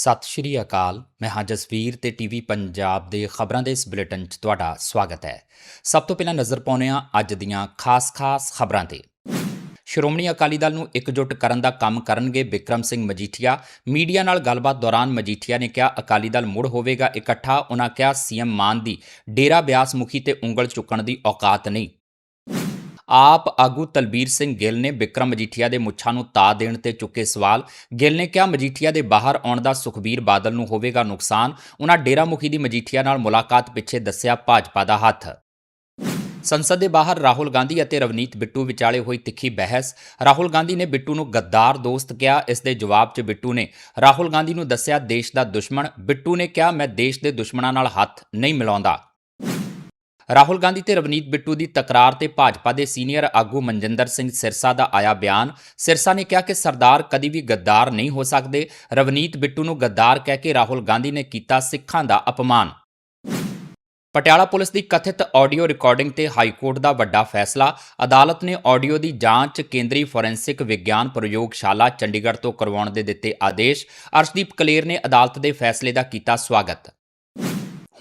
ਸਤਿ ਸ਼੍ਰੀ ਅਕਾਲ। ਮੈਂ ਹਾਂ ਜਸਵੀਰ ਤੇ ਟੀਵੀ ਪੰਜਾਬ ਦੇ ਖਬਰਾਂ ਦੇ ਇਸ ਬੁਲੇਟਿਨ 'ਚ ਤੁਹਾਡਾ ਸਵਾਗਤ ਹੈ। ਸਭ ਤੋਂ ਪਹਿਲਾਂ ਨਜ਼ਰ ਪਾਉਂਦੇ ਹਾਂ ਅੱਜ ਦੀਆਂ ਖਾਸ-ਖਾਸ ਖਬਰਾਂ ਤੇ। ਸ਼੍ਰੋਮਣੀ ਅਕਾਲੀ ਦਲ ਨੂੰ ਇਕਜੁੱਟ ਕਰਨ ਦਾ ਕੰਮ ਕਰਨਗੇ ਵਿਕਰਮ ਸਿੰਘ ਮਜੀਠੀਆ। ਮੀਡੀਆ ਨਾਲ ਗੱਲਬਾਤ ਦੌਰਾਨ ਮਜੀਠੀਆ ਨੇ ਕਿਹਾ, ਅਕਾਲੀ ਦਲ ਮੁੜ ਹੋਵੇਗਾ ਇਕੱਠਾ। ਉਹਨਾਂ ਕਿਹਾ, ਸੀਐਮ ਮਾਨ ਦੀ ਡੇਰਾ ਬਿਆਸ ਮੁਖੀ ਤੇ ਉਂਗਲ ਚੁੱਕਣ ਦੀ ਔਕਾਤ ਨਹੀਂ। ਆਪ ਆਗੂ ਤਲਬੀਰ ਸਿੰਘ ਗਿੱਲ ਨੇ ਵਿਕਰਮ ਮਜੀਠੀਆ ਦੇ ਮੁੱਛਾਂ ਨੂੰ ਤਾ ਦੇਣ ਤੇ ਚੁੱਕੇ ਸਵਾਲ। ਗਿੱਲ ਨੇ ਕਿਹਾ, ਮਜੀਠੀਆ ਦੇ ਬਾਹਰ ਆਉਣ ਦਾ ਸੁਖਬੀਰ ਬਾਦਲ ਨੂੰ ਹੋਵੇਗਾ ਨੁਕਸਾਨ ਉਹਨਾਂ ਡੇਰਾ ਮੁਖੀ ਦੀ ਮਜੀਠੀਆ ਨਾਲ ਮੁਲਾਕਾਤ ਪਿੱਛੇ ਦੱਸਿਆ ਭਾਜਪਾ ਦਾ ਹੱਥ। ਸੰਸਦ ਦੇ ਬਾਹਰ ਰਾਹੁਲ ਗਾਂਧੀ ਅਤੇ ਰਵਨੀਤ ਬਿੱਟੂ ਵਿਚਾਲੇ ਹੋਈ ਤਿੱਖੀ ਬਹਿਸ। ਰਾਹੁਲ ਗਾਂਧੀ ਨੇ ਬਿੱਟੂ ਨੂੰ ਗੱਦਾਰ ਦੋਸਤ ਕਿਹਾ, ਇਸ ਦੇ ਜਵਾਬ 'ਚ ਬਿੱਟੂ ਨੇ, ਰਾਹੁਲ ਗਾਂਧੀ ਨੂੰ ਦੱਸਿਆ ਦੇਸ਼ ਦਾ ਦੁਸ਼ਮਣ। ਬਿੱਟੂ ਨੇ ਕਿਹਾ, ਮੈਂ ਦੇਸ਼ ਦੇ ਦੁਸ਼ਮਣਾਂ ਨਾਲ ਹੱਥ ਨਹੀਂ ਮਿਲਾਉਂਦਾ। ਰਾਹੁਲ ਗਾਂਧੀ ਤੇ ਰਵਨੀਤ ਬਿੱਟੂ ਦੀ ਤਕਰਾਰ ਤੇ ਭਾਜਪਾ ਦੇ ਸੀਨੀਅਰ ਆਗੂ ਮਨਜਿੰਦਰ ਸਿੰਘ ਸਿਰਸਾ ਦਾ ਆਇਆ ਬਿਆਨ। ਸਿਰਸਾ ਨੇ ਕਿਹਾ ਕਿ ਸਰਦਾਰ ਕਦੀ ਵੀ ਗੱਦਾਰ ਨਹੀਂ ਹੋ ਸਕਦੇ। ਰਵਨੀਤ ਬਿੱਟੂ ਨੂੰ ਗੱਦਾਰ ਕਹਿ ਕੇ ਰਾਹੁਲ ਗਾਂਧੀ ਨੇ ਕੀਤਾ ਸਿੱਖਾਂ ਦਾ ਅਪਮਾਨ। ਪਟਿਆਲਾ ਪੁਲਿਸ ਦੀ ਕਥਿਤ ਆਡੀਓ ਰਿਕਾਰਡਿੰਗ ਤੇ ਹਾਈ ਕੋਰਟ ਦਾ ਵੱਡਾ ਫੈਸਲਾ। ਅਦਾਲਤ ਨੇ ਆਡੀਓ ਦੀ ਜਾਂਚ, ਕੇਂਦਰੀ ਫੋਰੈਂਸਿਕ ਵਿਗਿਆਨ ਪ੍ਰਯੋਗਸ਼ਾਲਾ ਚੰਡੀਗੜ੍ਹ ਤੋਂ ਕਰਵਾਉਣ ਦੇ ਦਿੱਤੇ ਆਦੇਸ਼। ਅਰਸ਼ਦੀਪ ਕਲੇਰ ਨੇ ਅਦਾਲਤ ਦੇ ਫੈਸਲੇ ਦਾ ਕੀਤਾ ਸਵਾਗਤ।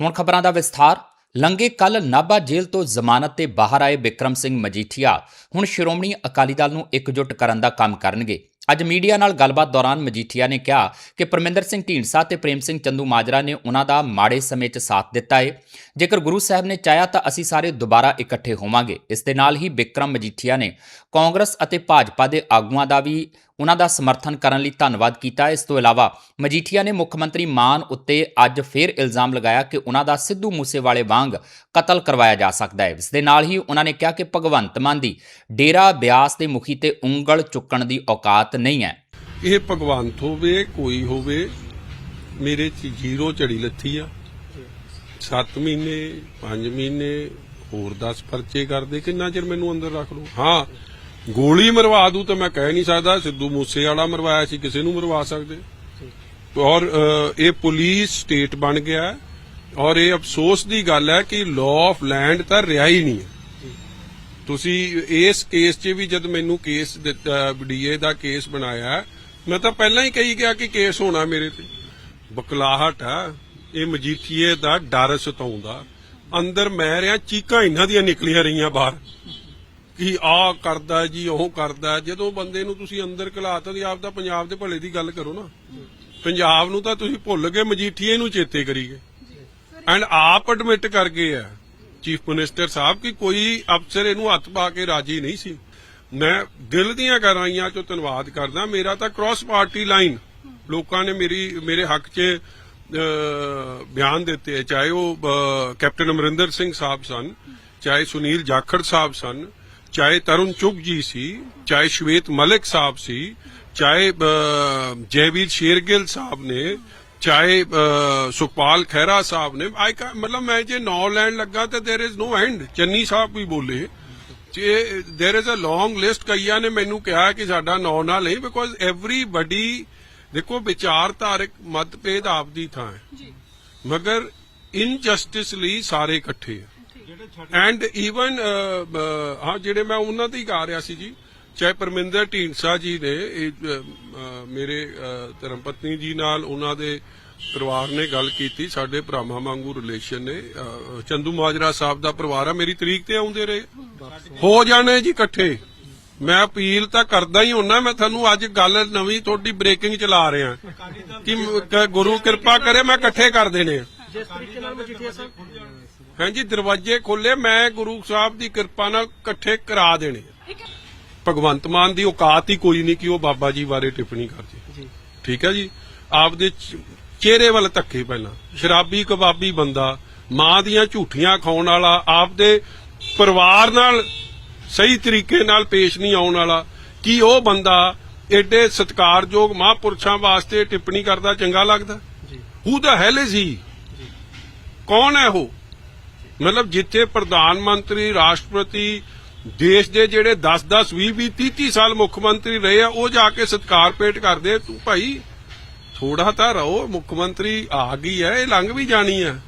ਹੁਣ ਖਬਰਾਂ ਦਾ ਵਿਸਥਾਰ। ਲੰਗੇ ਕੱਲ ਨਾਭਾ ਜੇਲ੍ਹ ਤੋਂ ਜ਼ਮਾਨਤ ਤੇ ਬਾਹਰ ਆਏ ਵਿਕਰਮ ਸਿੰਘ ਮਜੀਠੀਆ ਹੁਣ ਸ਼੍ਰੋਮਣੀ ਅਕਾਲੀ ਦਲ ਨੂੰ ਇਕਜੁੱਟ ਕਰਨ ਦਾ ਕੰਮ ਕਰਨਗੇ। ਅੱਜ ਮੀਡੀਆ ਨਾਲ ਗੱਲਬਾਤ ਦੌਰਾਨ ਮਜੀਠੀਆ ਨੇ ਕਿਹਾ ਕਿ ਪਰਮਿੰਦਰ ਸਿੰਘ ਢੀਂਡਸਾ ਤੇ ਪ੍ਰੇਮ ਸਿੰਘ ਚੰਦੂ ਮਾਜਰਾ ਨੇ ਉਹਨਾਂ ਦਾ ਮਾੜੇ ਸਮੇਂ 'ਚ ਸਾਥ ਦਿੱਤਾ ਹੈ ਜੇਕਰ ਗੁਰੂ ਸਾਹਿਬ ਨੇ ਚਾਹਿਆ ਤਾਂ ਅਸੀਂ ਸਾਰੇ ਦੁਬਾਰਾ ਇਕੱਠੇ ਹੋਵਾਂਗੇ। ਇਸ ਦੇ ਨਾਲ ਹੀ ਵਿਕਰਮ ਮਜੀਠੀਆ ਨੇ ਕਾਂਗਰਸ ਅਤੇ ਭਾਜਪਾ ਦੇ ਆਗੂਆਂ ਦਾ ਵੀ ਉਹਨਾਂ ਦਾ ਸਮਰਥਨ ਕਰਨ ਲਈ ਧੰਨਵਾਦ ਕੀਤਾ। ਇਸ ਤੋਂ ਇਲਾਵਾ ਮਜੀਠੀਆ ਨੇ ਮੁੱਖ ਮੰਤਰੀ ਮਾਨ ਉੱਤੇ ਅੱਜ ਫੇਰ ਇਲਜ਼ਾਮ ਲਗਾਇਆ ਕਿ ਉਹਨਾਂ ਦਾ ਸਿੱਧੂ ਮੂਸੇਵਾਲੇ ਵਾਂਗ ਕਤਲ ਕਰਵਾਇਆ ਜਾ ਸਕਦਾ ਹੈ। ਇਸ ਦੇ ਨਾਲ ਹੀ ਉਹਨਾਂ ਨੇ ਕਿਹਾ ਕਿ ਭਗਵੰਤ ਮਾਨ ਦੀ ਡੇਰਾ ਬਿਆਸ ਦੇ ਮੁਖੀ ਤੇ ਉਂਗਲ ਚੁੱਕਣ ਦੀ ਔਕਾਤ ਨਹੀਂ ਹੈ। ਇਹ ਭਗਵੰਤ ਹੋਵੇ, ਕੋਈ ਹੋਵੇ, ਮੇਰੇ ਚ ਜ਼ੀਰੋ ਝੜੀ ਲੱਥੀ ਆ। 7 ਮਹੀਨੇ 5 ਮਹੀਨੇ, ਹੋਰ 10 ਪਰਚੇ ਕਰਦੇ, ਕਿੰਨਾ ਚਿਰ ਮੈਨੂੰ ਅੰਦਰ ਰੱਖ ਲਓ ਹਾਂ ਗੋਲੀ ਮਰਵਾ ਦੂ ਤਾਂ ਮੈਂ ਕਹਿ ਨਹੀਂ ਸਕਦਾ, ਸਿੱਧੂ ਮੂਸੇ ਵਾਲਾ ਮਰਵਾਇਆ ਸੀ, ਕਿਸੇ ਨੂੰ ਮਰਵਾ ਸਕਦੇ। ਔਰ ਇਹ ਪੁਲਿਸ ਸਟੇਟ ਬਣ ਗਿਆ ਔਰ ਇਹ ਅਫਸੋਸ ਦੀ ਗੱਲ ਹੈ ਕਿ ਲਾਅ ਆਫ ਲੈਂਡ ਤਾਂ ਰਿਹਾ ਹੀ ਨਹੀਂ ਤੁਸੀਂ ਇਸ ਕੇਸ 'ਚ ਵੀ ਜਦ ਮੈਨੂੰ ਕੇਸ ਦਿੱਤਾ ਡੀਏ ਦਾ ਕੇਸ ਬਣਾਇਆ, ਮੈਂ ਤਾਂ ਪਹਿਲਾਂ ਹੀ ਕਹੀ ਗਿਆ ਕਿ ਕੇਸ ਹੋਣਾ ਮੇਰੇ ਤੇ। ਬਕਲਾਹਟ ਆ, ਇਹ ਮਜੀਠੀਏ ਦਾ ਡਰ ਸਤਾਉਂਦਾ। ਅੰਦਰ ਮੈਂ ਰਿਆ ਚੀਕਾਂ ਇਹਨਾਂ ਦੀਆਂ ਨਿਕਲੀਆਂ ਰਹੀਆਂ ਬਾਹਰ। ਕਿ ਆ ਕਰਦਾ ਜੀ, ਉਹ ਕਰਦਾ। ਜਦੋਂ ਬੰਦੇ ਨੂੰ ਤੁਸੀਂ ਅੰਦਰ ਘਲਾਤਾ ਤੇ ਆਪ ਦਾ ਪੰਜਾਬ ਦੇ ਭਲੇ ਦੀ ਗੱਲ ਕਰੋ ਨਾ। ਪੰਜਾਬ ਨੂੰ ਤਾਂ ਤੁਸੀਂ ਭੁੱਲ ਗਏ ਮਜੀਠੀਏ ਨੂੰ ਚੇਤੇ ਕਰੀਏ। ਐਂਡ ਆਪ ਐਡਮਿਟ ਕਰ ਗਏ ਆ। ਚੀਫ ਮਿਨਿਸਟਰ ਸਾਹਿਬ, ਕਿ ਕੋਈ ਅਫਸਰ ਇਹਨੂੰ ਹੱਥ ਪਾ ਕੇ ਰਾਜੀ ਨਹੀਂ ਸੀ। ਮੈਂ ਦਿਲ ਦੀਆਂ ਕਰਾਈਆਂ ਚੋਂ ਧੰਨਵਾਦ ਕਰਦਾ। ਮੇਰਾ ਤਾਂ ਕ੍ਰਾਸ ਪਾਰਟੀ ਲਾਈਨ ਲੋਕਾਂ ਨੇ ਮੇਰੀ, ਮੇਰੇ ਹੱਕ 'ਚ ਬਿਆਨ ਦਿੱਤੇ ਚਾਹੇ ਉਹ ਕੈਪਟਨ ਅਮਰਿੰਦਰ ਸਿੰਘ ਸਾਹਿਬ ਸਨ, ਚਾਹੇ ਸੁਨੀਲ ਜਾਖੜ ਸਾਹਿਬ ਸਨ ਚਾਹੇ ਤਰੁਣ ਚੁਗ ਜੀ ਸੀ ਚਾਹੇ ਸ਼ਵੇਤ ਮਲਿਕ ਸਾਹਿਬ ਸੀ ਚਾਹੇ ਅਹ, ਜੈਵੀਰ ਸ਼ੇਰਗਿੱਲ ਸਾਹਿਬ ਨੇ ਚਾਹੇ ਅਹ, ਸੁਖਪਾਲ ਖਹਿਰਾ ਸਾਹਿਬ ਨੇ ਆਈ ਕਾ ਮਤਲਬ ਮੈਂ ਜੇ ਨੌ ਲੈਣ ਲੱਗਾ ਤੇ there is no end Channi Sahib ਵੀ ਬੋਲੇ ਜੇ there is a long list ਕਈਆਂ ਨੇ ਮੈਨੂੰ ਕਿਹਾ ਕਿ ਸਾਡਾ ਨੌ ਨਾ ਲਈ ਬਿਕੋਜ਼ ਐਵਰੀਬਡੀ ਦੇਖੋ ਵਿਚਾਰਧਾਰਕ ਮਤਭੇਦ ਆਪਦੀ ਥਾਂ ਹੈ ਮਗਰ ਇਨਜਸਟਿਸ ਲਈ ਸਾਰੇ ਇਕੱਠੇ ਆ ਐਂਡ ਈਵਨ ਹਾਂ ਜਿਹੜੇ ਮੈਂ ਉਹਨਾਂ ਦੀ ਗਾ ਰਿਹਾ ਸੀ ਜੀ ਚਾਹੇ ਪਰਮਿੰਦਰ ਢੀਂਡਸਾ ਜੀ ਨੇ ਮੇਰੇ ਧਰਮ ਪਤਨੀ ਜੀ ਨਾਲ ਉਹਨਾਂ ਦੇ ਪਰਿਵਾਰ ਨੇ ਗੱਲ ਕੀਤੀ ਸਾਡੇ ਭਰਾਵਾਂ ਵਾਂਗੂ ਰਿਲੇਸ਼ਨ ਨੇ ਚੰਦੂ ਮਾਜਰਾ ਸਾਹਿਬ ਦਾ ਪਰਿਵਾਰ ਆ ਮੇਰੀ ਤਰੀਕ ਤੇ ਆਉਂਦੇ ਰਹੇ। ਹੋ ਜਾਣੇ ਜੀ ਇਕੱਠੇ। ਮੈਂ ਅਪੀਲ ਤਾਂ ਕਰਦਾ ਹੀ ਹੁੰਨਾ ਮੈਂ ਤੁਹਾਨੂੰ ਅੱਜ ਗੱਲ ਨਵੀਂ ਤੁਹਾਡੀ ਬ੍ਰੇਕਿੰਗ ਚਲਾ ਰਿਹਾ। ਕਿ ਗੁਰੂ ਕਿਰਪਾ ਕਰੇ ਮੈਂ ਇਕੱਠੇ ਕਰ ਦੇਣੇ ਜਿਸ ਤਰੀਕੇ ਨਾਲ ਮਜੀਠੀਆ ਸਾਹਿਬ ਹਾਂਜੀ ਦਰਵਾਜ਼ੇ ਖੋਲੇ ਮੈਂ ਗੁਰੂ ਸਾਹਿਬ ਦੀ ਕਿਰਪਾ ਨਾਲ ਇਕੱਠੇ ਕਰਾ ਦੇਣੇ ਭਗਵੰਤ ਮਾਨ ਦੀ ਔਕਾਤ ਹੀ ਕੋਈ ਨਹੀਂ ਕਿ ਉਹ ਬਾਬਾ ਜੀ ਬਾਰੇ ਟਿੱਪਣੀ ਕਰ ਜੇ। ਠੀਕ ਹੈ ਜੀ? ਆਪਦੇ ਚਿਹਰੇ ਵੱਲ ਧੱਕੇ ਪਹਿਲਾਂ। ਸ਼ਰਾਬੀ ਕਬਾਬੀ ਬੰਦਾ ਮਾਂ ਦੀਆਂ ਝੂਠੀਆਂ ਖਾਉਣ ਵਾਲਾ ਆਪਦੇ ਪਰਿਵਾਰ ਨਾਲ ਸਹੀ ਤਰੀਕੇ ਨਾਲ ਪੇਸ਼ ਨਹੀਂ ਆਉਣ ਵਾਲਾ ਕੀ ਉਹ ਬੰਦਾ ਐਡੇ ਸਤਿਕਾਰਯੋਗ ਮਹਾਂਪੁਰਸ਼ਾਂ ਵਾਸਤੇ ਟਿੱਪਣੀ ਕਰਦਾ ਚੰਗਾ ਲੱਗਦਾ? ਜੀ। ਹੂ ਦਾ ਹੈਲ ਇਜ਼ ਹੀ ਕੌਣ ਹੈ ਉਹ? ਮਤਲਬ ਜਿੱਥੇ ਪ੍ਰਧਾਨ ਮੰਤਰੀ, ਰਾਸ਼ਟਰਪਤੀ, ਦੇਸ਼ ਦੇ ਜਿਹੜੇ 10 10 20 20 30 30 ਸਾਲ ਮੁੱਖ ਮੰਤਰੀ ਰਹੇ ਆ, ਉਹ ਜਾ ਕੇ ਸਤਕਾਰ ਪੇਟ ਕਰਦੇ ਤੂੰ ਭਾਈ ਥੋੜਾ ਤਾਂ ਰਹੋ, ਮੁੱਖ ਮੰਤਰੀ ਆ ਗਈ ਹੈ ਇਹ ਲੰਘ ਵੀ ਜਾਣੀ ਹੈ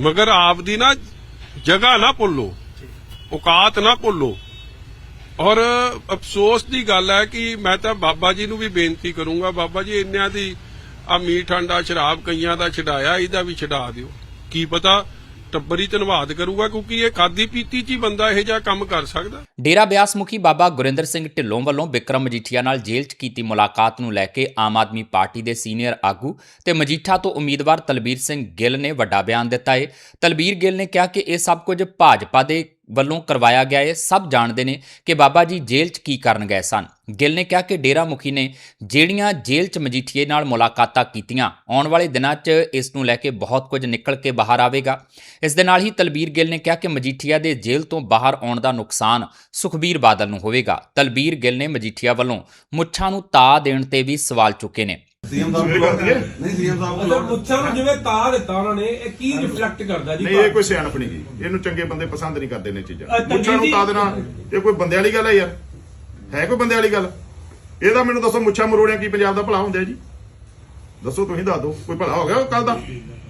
ਮਗਰ ਆਪ ਦੀ ਨਾ ਜਗ੍ਹਾ ਨਾ ਭੁੱਲੋ, ਔਕਾਤ ਨਾ ਭੁੱਲੋ। ਔਰ ਅਫਸੋਸ ਦੀ ਗੱਲ ਹੈ ਕਿ ਮੈਂ ਤਾਂ ਬਾਬਾ ਜੀ ਨੂੰ ਵੀ ਬੇਨਤੀ ਕਰੂੰਗਾ, ਬਾਬਾ ਜੀ ਇੰਨਿਆਂ ਦੀ ਆ ਮੀਠ ਆਂਡਾ ਸ਼ਰਾਬ ਕਈਆਂ ਦਾ ਛਡਾਇਆ, ਇਹਦਾ ਵੀ ਛਡਾ ਦਿਓ। ਕੀ ਪਤਾ ਟੱਬਰੀ ਧੰਨਵਾਦ ਕਰੂਗਾ ਕਿਉਂਕਿ ਇਹ ਖਾਦੀ ਪੀਤੀ ਚ ਹੀ ਬੰਦਾ ਇਹੋ ਜਿਹਾ ਕੰਮ ਕਰ ਸਕਦਾ। ਡੇਰਾ ਬਿਆਸ ਮੁਖੀ ਬਾਬਾ ਗੁਰਿੰਦਰ ਸਿੰਘ ਢਿੱਲੋਂ ਵੱਲੋਂ ਵਿਕਰਮ ਮਜੀਠੀਆ ਨਾਲ ਜੇਲ੍ਹ 'ਚ ਕੀਤੀ ਮੁਲਾਕਾਤ ਨੂੰ ਲੈ ਕੇ ਆਮ ਆਦਮੀ ਪਾਰਟੀ ਦੇ ਸੀਨੀਅਰ ਆਗੂ ਤੇ ਮਜੀਠਾ ਤੋਂ ਉਮੀਦਵਾਰ ਤਲਬੀਰ ਸਿੰਘ ਗਿੱਲ ਨੇ ਵੱਡਾ ਬਿਆਨ ਦਿੱਤਾ ਹੈ ਤਲਬੀਰ ਗਿੱਲ ਨੇ ਕਿਹਾ ਕਿ ਇਹ ਸਭ ਕੁਝ ਭਾਜਪਾ ਦੇ ਵੱਲੋਂ ਕਰਵਾਇਆ ਗਿਆ ਹੈ ਸਭ ਜਾਣਦੇ ਨੇ ਕਿ ਬਾਬਾ ਜੀ ਜੇਲ੍ਹ 'ਚ ਕੀ ਕਰਨ ਗਏ ਸਨ। ਗਿੱਲ ਨੇ ਕਿਹਾ ਕਿ ਡੇਰਾ ਮੁਖੀ ਨੇ ਜਿਹੜੀਆਂ ਜੇਲ੍ਹ 'ਚ ਮਜੀਠੀਏ ਨਾਲ ਮੁਲਾਕਾਤਾਂ ਕੀਤੀਆਂ, ਆਉਣ ਵਾਲੇ ਦਿਨਾਂ 'ਚ ਇਸ ਨੂੰ ਲੈ ਕੇ ਬਹੁਤ ਕੁਝ ਨਿਕਲ ਕੇ ਬਾਹਰ ਆਵੇਗਾ। ਇਸ ਦੇ ਨਾਲ ਹੀ ਤਲਬੀਰ ਗਿੱਲ ਨੇ ਕਿਹਾ ਕਿ ਮਜੀਠੀਆ ਦੇ ਜੇਲ੍ਹ ਤੋਂ ਬਾਹਰ ਆਉਣ ਦਾ ਨੁਕਸਾਨ ਸੁਖਬੀਰ ਬਾਦਲ ਨੂੰ ਹੋਵੇਗਾ। ਤਲਬੀਰ ਗਿੱਲ ਨੇ ਮਜੀਠੀਆ ਵੱਲੋਂ ਮੁੱਛਾਂ ਨੂੰ ਤਾ ਦੇਣ ਤੇ ਵੀ ਸਵਾਲ ਚੁੱਕੇ ਨੇ। ਸੀਐਮ ਸਾਹਿਬ ਕੋਲ ਨਹੀਂ ਸੀਐਮ ਸਾਹਿਬ ਅੱਛਾ ਕੋਲ ਮੁੱਛਾਂ ਨੂੰ ਜਿਵੇਂ ਤਾ ਦਿੱਤਾ ਉਹਨਾਂ ਨੇ ਇਹ ਕੀ ਰਿਫਲੈਕਟ ਕਰਦਾ ਜੀ ਨਹੀਂ ਇਹ ਕੋਈ ਸਿਆਣਪ ਨਹੀਂ ਗੀ। ਇਹਨੂੰ ਚੰਗੇ ਬੰਦੇ ਪਸੰਦ ਨਹੀਂ ਕਰਦੇ ਨੇ ਚੀਜ਼ਾਂ। ਮੁੱਛਾਂ ਨੂੰ ਤਾ ਦੇਣਾ ਇਹ ਕੋਈ ਬੰਦੇ ਵਾਲੀ ਗੱਲ ਹੈ ਯਾਰ। ਹੈ ਕੋਈ ਬੰਦੇ ਵਾਲੀ ਗੱਲ? ਇਹਦਾ ਮੈਨੂੰ ਦੱਸੋ ਮੁੱਛਾਂ ਮਰੋੜਿਆਂ ਕੀ ਪੰਜਾਬ ਦਾ ਭਲਾ ਹੁੰਦਾ ਜੀ? ਦੱਸੋ ਤੁਸੀਂ ਦੱਸ ਦਿਓ। ਕੋਈ ਭਲਾ ਹੋ ਗਿਆ ਕੱਲ ਦਾ?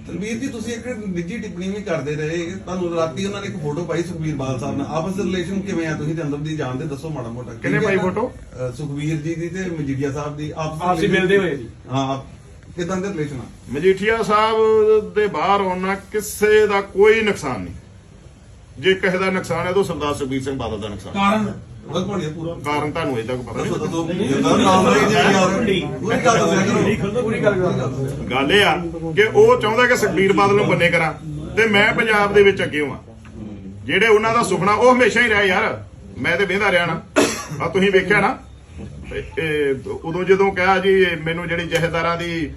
ਤਨਵੀਰ ਜੀ ਤੁਸੀਂ ਇੱਕ ਨਿੱਜੀ ਟਿੱਪਣੀ ਵੀ ਕਰਦੇ ਰਹੇ। ਤੁਹਾਨੂੰ ਰਾਤੀ ਉਹਨਾਂ ਨੇ ਇੱਕ ਫੋਟੋ ਪਾਈ ਸੁਖਬੀਰ ਬਾਦਲ ਸਾਹਿਬ ਨਾਲ। ਆਪਸ ਦੇ ਰਿਲੇਸ਼ਨ ਕਿਵੇਂ ਆ ਤੁਸੀਂ ਤੇ ਅੰਦਰ ਦੀ ਜਾਣਦੇ? ਦੱਸੋ ਮਾੜਾ ਮੋਟਾ। ਕਿਹਨੇ ਪਾਈ? ਅ, ਸੁਖਬੀਰ ਜੀ ਦੀ ਤੇ ਮਜੀਠੀਆ ਸਾਹਿਬ ਦੀ ਆਪਸ ਆਪਸੀ ਮਿਲਦੇ ਹੋਏ ਜੀ। ਹਾਂ ਕਿਦਾਂ ਦੇ ਰਿਲੇਸ਼ਨ ਆ? ਮਜੀਠੀਆ ਸਾਹਿਬ ਦੇ ਬਾਹਰ ਆਉਣਾ ਕਿਸੇ ਦਾ ਕੋਈ ਨੁਕਸਾਨ ਨਹੀਂ। ਜੇ ਕਿਸੇ ਦਾ ਨੁਕਸਾਨ ਹੈ ਤਾਂ ਸਰਦਾਰ ਸੁਖਬੀਰ ਸਿੰਘ ਬਾਦਲ ਦਾ ਨੁਕਸਾਨ। ਕਾਰਨ? ਪੂਰਾ। ਕਾਰਨ ਤੁਹਾਨੂੰ ਅਜੇ ਤੱਕ ਪਤਾ ਦੱਸੋ ਨਹੀਂ ਦੱਸੋ ਜਿੰਦਾ ਨਾਮ ਲਈ ਜੀ ਯਾਰ ਪੂਰੀ ਗੱਲ ਦੱਸੋ ਪੂਰੀ ਗੱਲ ਦੱਸੋ ਗੱਲ ਇਹ ਆ ਕਿ ਉਹ ਚਾਹੁੰਦਾ ਕਿ ਸੁਖਬੀਰ ਬਾਦਲ ਨੂੰ ਬੰਨੇ ਕਰਾਂ ਤੇ ਮੈਂ ਪੰਜਾਬ ਦੇ ਵਿੱਚ ਅੱਗੇ ਹਾਂ ਜਿਹੜੇ ਉਹਨਾਂ ਦਾ ਸੁਪਨਾ ਉਹ ਹਮੇਸ਼ਾ ਹੀ ਰਿਹਾ ਯਾਰ। ਮੈਂ ਤੇ ਵੇਂਦਾ ਰਿਹਾ ਨਾ। ਆ ਤੁਸੀਂ ਵੇਖਿਆ ਨਾ? ਉਦੋਂ ਜਦੋਂ ਕਿਹਾ ਜੀ ਮੈਨੂੰ ਜਿਹੜੀ ਜਹੇਦਾਰਾਂ ਦੀ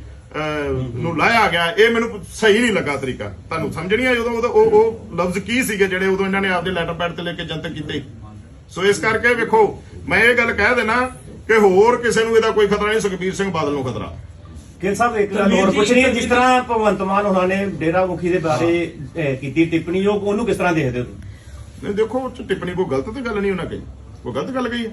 ਨੂੰ ਲਾਇਆ ਗਿਆ ਇਹ ਮੈਨੂੰ ਸਹੀ ਨਹੀਂ ਲੱਗਾ ਤਰੀਕਾ। ਤੁਹਾਨੂੰ ਸਮਝ ਨਹੀਂ ਆਇਆ ਜਦੋਂ ਉਦੋਂ ਉਹ ਉਹ ਲਫ਼ਜ਼ ਕੀ ਸੀਗੇ ਜਿਹੜੇ ਉਦੋਂ ਇਹਨਾਂ ਨੇ ਆਪਦੇ ਲੈਟਰ ਪੈਡ ਤੇ ਲੈ ਕੇ ਜਨਤਕ ਕੀਤੇ? ਸੋ ਇਸ ਕਰਕੇ ਵੇਖੋ ਮੈਂ ਇਹ ਗੱਲ ਕਹਿ ਦੇਣਾ ਕਿ ਹੋਰ ਕਿਸੇ ਨੂੰ ਇਹਦਾ ਕੋਈ ਖਤਰਾ ਨਹੀਂ ਸੁਖਬੀਰ ਸਿੰਘ ਬਾਦਲ ਨੂੰ ਖਤਰਾ। ਗਿੱਲ ਸਾਹਿਬ ਇੱਕ ਗੱਲ ਹੋਰ ਪੁੱਛਣੀ ਹੈ ਜਿਸ ਤਰ੍ਹਾਂ ਭਗਵੰਤ ਮਾਨ ਉਹਨਾਂ ਨੇ ਡੇਰਾ ਮੁਖੀ ਦੇ ਬਾਰੇ ਕੀਤੀ ਟਿੱਪਣੀ ਉਹ ਉਹਨੂੰ ਕਿਸ ਤਰ੍ਹਾਂ ਦੇਖਦੇ ਹੋ ਨਹੀਂ ਦੇਖੋ ਉਹ ਟਿੱਪਣੀ ਕੋਈ ਗਲਤ ਤੇ ਗੱਲ ਨਹੀਂ ਉਹਨਾਂ ਕਹੀ। ਕੋਈ ਗਲਤ ਗੱਲ ਕਹੀ ਹੈ।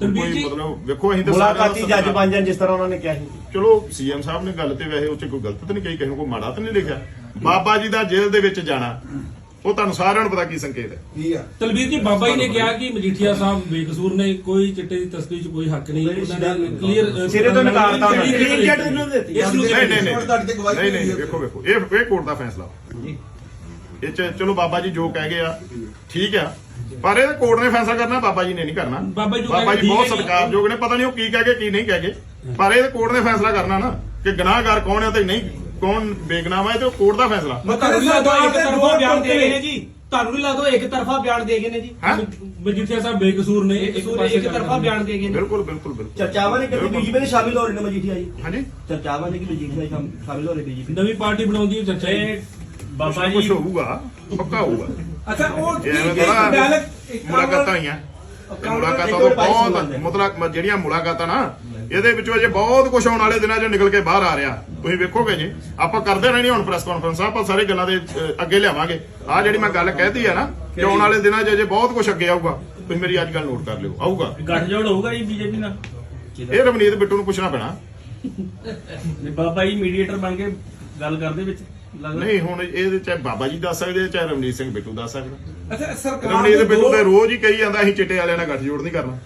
ਕੋਈ ਜੀ- ਮਤਲਬ ਵੇਖੋ ਅਸੀਂ ਤਾਂ ਮੁਲਾਕਾਤੀ ਜੱਜ ਬਣ ਜਾਣ ਜਿਸ ਤਰ੍ਹਾਂ ਉਹਨਾਂ ਨੇ ਕਿਹਾ ਸੀ। ਚਲੋ ਸੀਐਮ ਸਾਹਿਬ ਨੇ ਗੱਲ ਤੇ ਵੈਸੇ ਉਹ 'ਚ ਕੋਈ ਗਲਤ ਤਾਂ ਨਹੀਂ ਕਹੀ ਕਿਸੇ ਨੂੰ ਕੋਈ ਮਾੜਾ ਤਾਂ ਨਹੀਂ ਲਿਖਿਆ। ਬਾਬਾ ਜੀ ਦਾ ਜੇਲ੍ਹ ਦੇ ਵਿੱਚ ਜਾਣਾ। ਉਹ ਤੁਹਾਨੂੰ ਸਾਰਿਆਂ ਨੂੰ ਪਤਾ ਕੀ ਸੰਕੇਤ ਹੈ। ਕੀ ਆ? ਤਲਵੀਰ ਜੀ ਬਾਬਾ ਜੀ ਨੇ ਕਿਹਾ ਕਿ ਮਜੀਠੀਆ ਸਾਹਿਬ ਬੇਕਸੂਰ ਨੇ ਕੋਈ ਚਿੱਟੇ ਦੀ ਤਸਦੀਕ 'ਚ ਕੋਈ ਹੱਕ ਨਹੀਂ। ਉਹਨਾਂ ਨੇ ਕਲੀਅਰ ਸਿਰੇ ਤੋਂ ਨਕਾਰਤਾ ਉਹਨਾਂ ਨੇ। Cut ਉਹਨਾਂ ਨੇ ਦਿੱਤੀ। ਇਸ ਨੂੰ ਨਹੀਂ ਨਹੀਂ ਨਹੀਂ ਹੁਣ ਤੁਹਾਡੀ ਤੇ ਗਵਾਹੀ ਨਹੀਂ ਨਹੀਂ। ਵੇਖੋ ਵੇਖੋ। ਇਹ ਇਹ ਕੋਰਟ ਦਾ ਫੈਸਲਾ ਇਹ 'ਚ ਚਲੋ ਬਾਬਾ ਜੀ ਜੋ ਕਹਿ ਗਏ ਆ ਠੀਕ ਆ। ਪਰ ਇਹ ਕੋਰਟ ਨੇ ਫੈਸਲਾ ਕਰਨਾ ਬਾਬਾ ਜੀ ਨੇ ਨਹੀਂ ਕਰਨਾ। ਬਾਬਾ ਜੀ ਜੋ ਬਾਬਾ ਕਹਿ ਜੀ ਗਏ ਬਹੁਤ ਠੀਕ ਹੈ ਜੀ। ਸਤਿਕਾਰਯੋਗ ਨੇ। ਪਤਾ ਨਹੀਂ ਉਹ ਕੀ ਕਹਿ ਗਏ ਕੀ ਨਹੀਂ ਕਹਿ ਗਏ। ਪਰ ਇਹ ਕੋਰਟ ਨੇ ਫੈਸਲਾ ਕਰਨਾ ਨਾ ਕਿ ਗੁਨਾਹਗਾਰ ਕੌਣ ਹੈ ਤੇ ਨਹੀਂ। ਕੌਣ ਬੇਗਨਾਮਾ ਹੈ ਤੇ ਉਹ ਕੋਰਟ ਦਾ ਫੈਸਲਾ। ਮੈਂ ਤੁਹਾਨੂੰ ਲੱਗਦਾ ਇੱਕ ਤਰਫਾ ਬਿਆਨ ਦੇ ਗਏ ਨੇ ਜੀ। ਤੁਹਾਨੂੰ ਨਹੀਂ ਲੱਗਦਾ ਇੱਕ ਤਰਫਾ ਬਿਆਨ ਦੇ ਗਏ ਨੇ ਜੀ? ਹੈਂ? ਮਜੀਠੀਆ ਸਾਹਿਬ ਬੇਕਸੂਰ ਨੇ ਇੱਕ ਪਾਸੇ ਇੱਕ ਤਰਫਾ ਬਿਆਨ ਦੇ ਗਏ ਨੇ। ਬਿਲਕੁਲ ਬਿਲਕੁਲ ਬਿਲਕੁਲ। ਚਰਚਾਵਾਂ ਨੇ ਕਿਤੇ ਬੀਜੇਪੀ ਦੇ ਸ਼ਾਮਿਲ ਹੋ ਰਹੇ ਨੇ ਮਜੀਠੀਆ ਜੀ? ਹਾਂਜੀ। ਚਰਚਾਵਾਂ ਨੇ ਕਿ ਮਜੀਠੀਆ ਸ਼ਾਮ- ਸ਼ਾਮਿਲ ਹੋ ਰਹੇ ਬੀਜੇਪੀ? ਨਵੀਂ ਪਾਰਟੀ ਬਣਾਉਂਦੀ ਹੈ ਚਰਚਾ ਇਹ ਬਾਬਾ ਜੀ ਕੁਝ ਹੋਊਗਾ ਪੱਕਾ ਹੋਊਗਾ। ਅੱਛਾ ਉਹ ਐਵੇਂ ਥੋੜਾ ਮੁਲਾਕਾਤਾਂ ਹੋਈਆਂ। ਮੁਲਾਕਾਤਾਂ ਤੋਂ ਬਹੁਤ ਮਤਲਬ ਜਿਹੜੀਆਂ ਮੁਲਾਕਾਤਾਂ ਨਾ ਇਹਦੇ ਵਿੱਚੋਂ ਅਜੇ ਬਹੁਤ ਕੁਝ ਆਉਣ ਵਾਲੇ ਦਿਨਾਂ 'ਚ ਨਿਕਲ ਕੇ ਬਾਹਰ ਆ ਰਿਹਾ। ਤੁਸੀਂ ਵੇਖੋਗੇ ਜੀ ਆਪਾਂ ਕਰਦੇ ਰਹਿਣੀ ਹੁਣ ਪ੍ਰੈਸ ਕਾਨਫਰੰਸ ਆਪਾਂ ਸਾਰੇ ਗੱਲਾਂ ਦੇ ਅੱਗੇ ਲਿਆਵਾਂਗੇ। ਆ ਜਿਹੜੀ ਮੈਂ ਗੱਲ ਕਹਿਤੀ ਆ ਨਾ ਕਿ ਆਉਣ ਵਾਲੇ ਦਿਨਾਂ 'ਚ ਅਜੇ ਬਹੁਤ ਕੁਝ ਅੱਗੇ ਆਊਗਾ। ਤੁਸੀਂ ਮੇਰੀ ਅੱਜ ਗੱਲ ਨੋਟ ਕਰ ਲਿਓ ਆਊਗਾ। ਗੱਠਜੋੜ ਹੋਊਗਾ ਜੀ ਬੀਜੇਪੀ ਨਾਲ? ਇਹ ਰਵਨੀਤ ਬਿੱਟੂ ਨੂੰ ਪੁੱਛਣਾ ਪੈਣਾ। ਬਾਬਾ ਜੀ ਮੀਡੀਏਟਰ ਬਣ ਕੇ ਗੱਲ ਕਰਦੇ ਵਿੱਚ ਲੱਗਦਾ? ਨਹੀਂ ਹੁਣ ਇਹਦੇ ਚਾਹੇ ਬਾਬਾ ਜੀ ਦੱਸ ਸਕਦੇ ਚਾਹੇ ਰਵਨੀਤ ਸਿੰਘ ਬਿੱਟੂ ਦੱਸ ਸਕਦਾ। ਅੱਛਾ ਸਰਕਾਰ ਰਵਨੀਤ ਦੇ ਬਿੱਟੂ ਦੋ- ਤੇ ਰੋਜ਼ ਹੀ ਕਹੀ ਜਾਂਦਾ ਅਸੀਂ ਚਿੱਟੇ ਵਾਲਿਆਂ ਨਾਲ ਗੱਠਜੋੜ ਨਹੀਂ ਕਰਨਾ।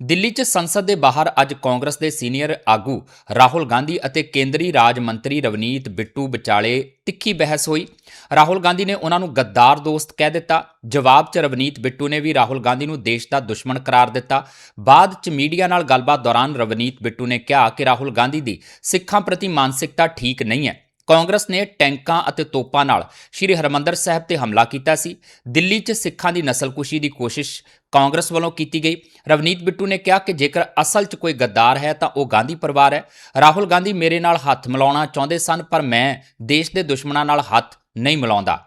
ਦਿੱਲੀ 'ਚ ਸੰਸਦ ਦੇ ਬਾਹਰ ਅੱਜ ਕਾਂਗਰਸ ਦੇ ਸੀਨੀਅਰ ਆਗੂ ਰਾਹੁਲ ਗਾਂਧੀ ਅਤੇ ਕੇਂਦਰੀ ਰਾਜ ਮੰਤਰੀ ਰਵਨੀਤ ਬਿੱਟੂ ਵਿਚਾਲੇ ਤਿੱਖੀ ਬਹਿਸ ਹੋਈ। ਰਾਹੁਲ ਗਾਂਧੀ ਨੇ ਉਹਨਾਂ ਨੂੰ ਗੱਦਾਰ ਦੋਸਤ ਕਹਿ ਦਿੱਤਾ। ਜਵਾਬ 'ਚ ਰਵਨੀਤ ਬਿੱਟੂ ਨੇ ਵੀ ਰਾਹੁਲ ਗਾਂਧੀ ਨੂੰ ਦੇਸ਼ ਦਾ ਦੁਸ਼ਮਣ ਕਰਾਰ ਦਿੱਤਾ। ਬਾਅਦ 'ਚ ਮੀਡੀਆ ਨਾਲ ਗੱਲਬਾਤ ਦੌਰਾਨ ਰਵਨੀਤ ਬਿੱਟੂ ਨੇ ਕਿਹਾ ਕਿ ਰਾਹੁਲ ਗਾਂਧੀ ਦੀ ਸਿੱਖਾਂ ਪ੍ਰਤੀ ਮਾਨਸਿਕਤਾ ਠੀਕ ਨਹੀਂ ਹੈ। ਕਾਂਗਰਸ ਨੇ ਟੈਂਕਾਂ ਅਤੇ ਤੋਪਾਂ ਨਾਲ ਸ਼੍ਰੀ ਹਰਮੰਦਰ ਸਾਹਿਬ ਤੇ ਹਮਲਾ ਕੀਤਾ ਸੀ ਦਿੱਲੀ 'ਚ ਸਿੱਖਾਂ ਦੀ ਨਸਲਕੁਸ਼ੀ ਦੀ ਕੋਸ਼ਿਸ਼ ਕਾਂਗਰਸ ਵੱਲੋਂ ਕੀਤੀ ਗਈ ਰਵਨੀਤ ਬਿੱਟੂ ਨੇ ਕਿਹਾ ਕਿ ਜੇਕਰ ਅਸਲ 'ਚ ਕੋਈ ਗੱਦਾਰ ਹੈ ਤਾਂ ਉਹ ਗਾਂਧੀ ਪਰਿਵਾਰ ਹੈ ਰਾਹੁਲ ਗਾਂਧੀ ਮੇਰੇ ਨਾਲ ਹੱਥ ਮਿਲਾਉਣਾ ਚਾਹੁੰਦੇ ਸਨ ਪਰ ਮੈਂ ਦੇਸ਼ ਦੇ ਦੁਸ਼ਮਣਾਂ ਨਾਲ ਹੱਥ ਨਹੀਂ ਮਿਲਾਉਂਦਾ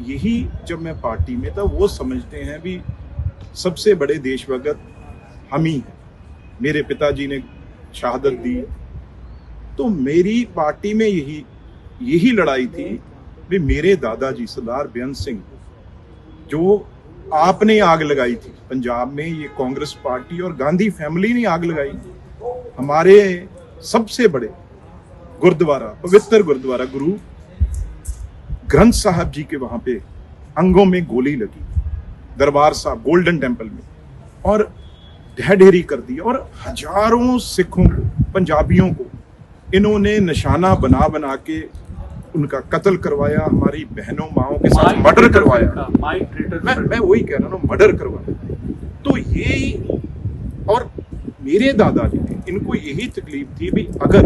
यही जब मैं पार्टी में था वो समझते हैं भी सबसे बड़े देशभगत हम ही हैं मेरे पिताजी ने शहादत दी तो मेरी पार्टी में यही यही लड़ाई थी भी मेरे दादाजी सरदार बेअंत सिंह, जो आपने आग लगाई थी। पंजाब में ये कांग्रेस पार्टी और गांधी फैमिली ने आग लगाई। हमारे सबसे बड़े गुरुद्वारा, पवित्र गुरुद्वारा गुरु ग्रंथ साहब जी के वहाँ पे अंगों में गोली लगी, दरबार साहब, गोल्डन टेंपल में, और ढेरी कर दी, और हज़ारों सिखों को, पंजाबियों को, इन्होंने निशाना बना बना के उनका कत्ल करवाया हमारी बहनों माओ के साथ मर्डर करवाया। मैं मैं वही कह रहा हूँ मर्डर करवाया। तो ये और मेरे दादाजी ने इनको यही तकलीफ़ थी भी अगर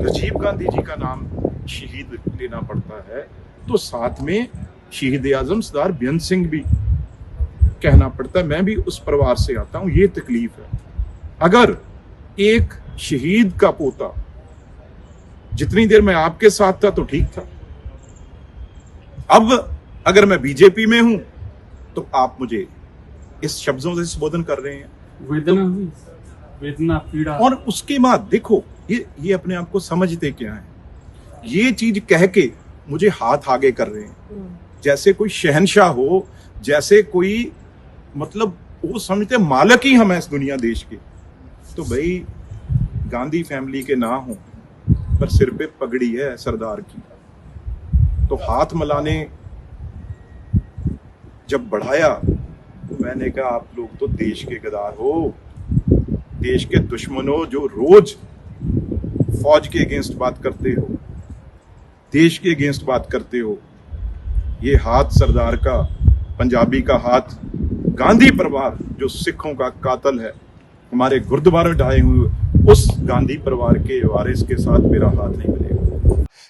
राजीव गांधी जी का नाम शहीद लेना पड़ता है तो साथ में शहीद आज़म सरदार बेअंत सिंह भी कहना पड़ता है। मैं भी उस परिवार से आता हूँ ये तकलीफ़ है। अगर एक शहीद का पोता जितनी देर मैं आपके साथ था तो ठीक था। अब अगर मैं बीजेपी में हूँ तो आप मुझे इस शब्दों से संबोधन कर रहे हैं। वेदना हुई। वेदना पीड़ा। और उसके बाद देखो ये ये अपने आप को समझते क्या है? ये चीज़ कह के मुझे हाथ आगे कर रहे हैं। जैसे कोई शहनशाह हो जैसे कोई मतलब वो समझते मालक ही हम हैं इस दुनिया देश के। तो भाई गांधी फैमिली के ना हो। पर सिर पे पगड़ी है सरदार की। तो हाथ मिलाने जब बढ़ाया तो मैंने कहा, आप लोग तो देश के गदार हो। देश के दुश्मनों जो रोज फौज के अगेंस्ट बात करते हो, देश के अगेंस्ट बात करते हो, ये हाथ सरदार का, पंजाबी का हाथ, गांधी परिवार जो सिखों का कातल है, हमारे गुरुद्वारे ढाए हुए उस गांधी परिवार के वारिस के साथ मेरा हाथ नहीं मिलेगा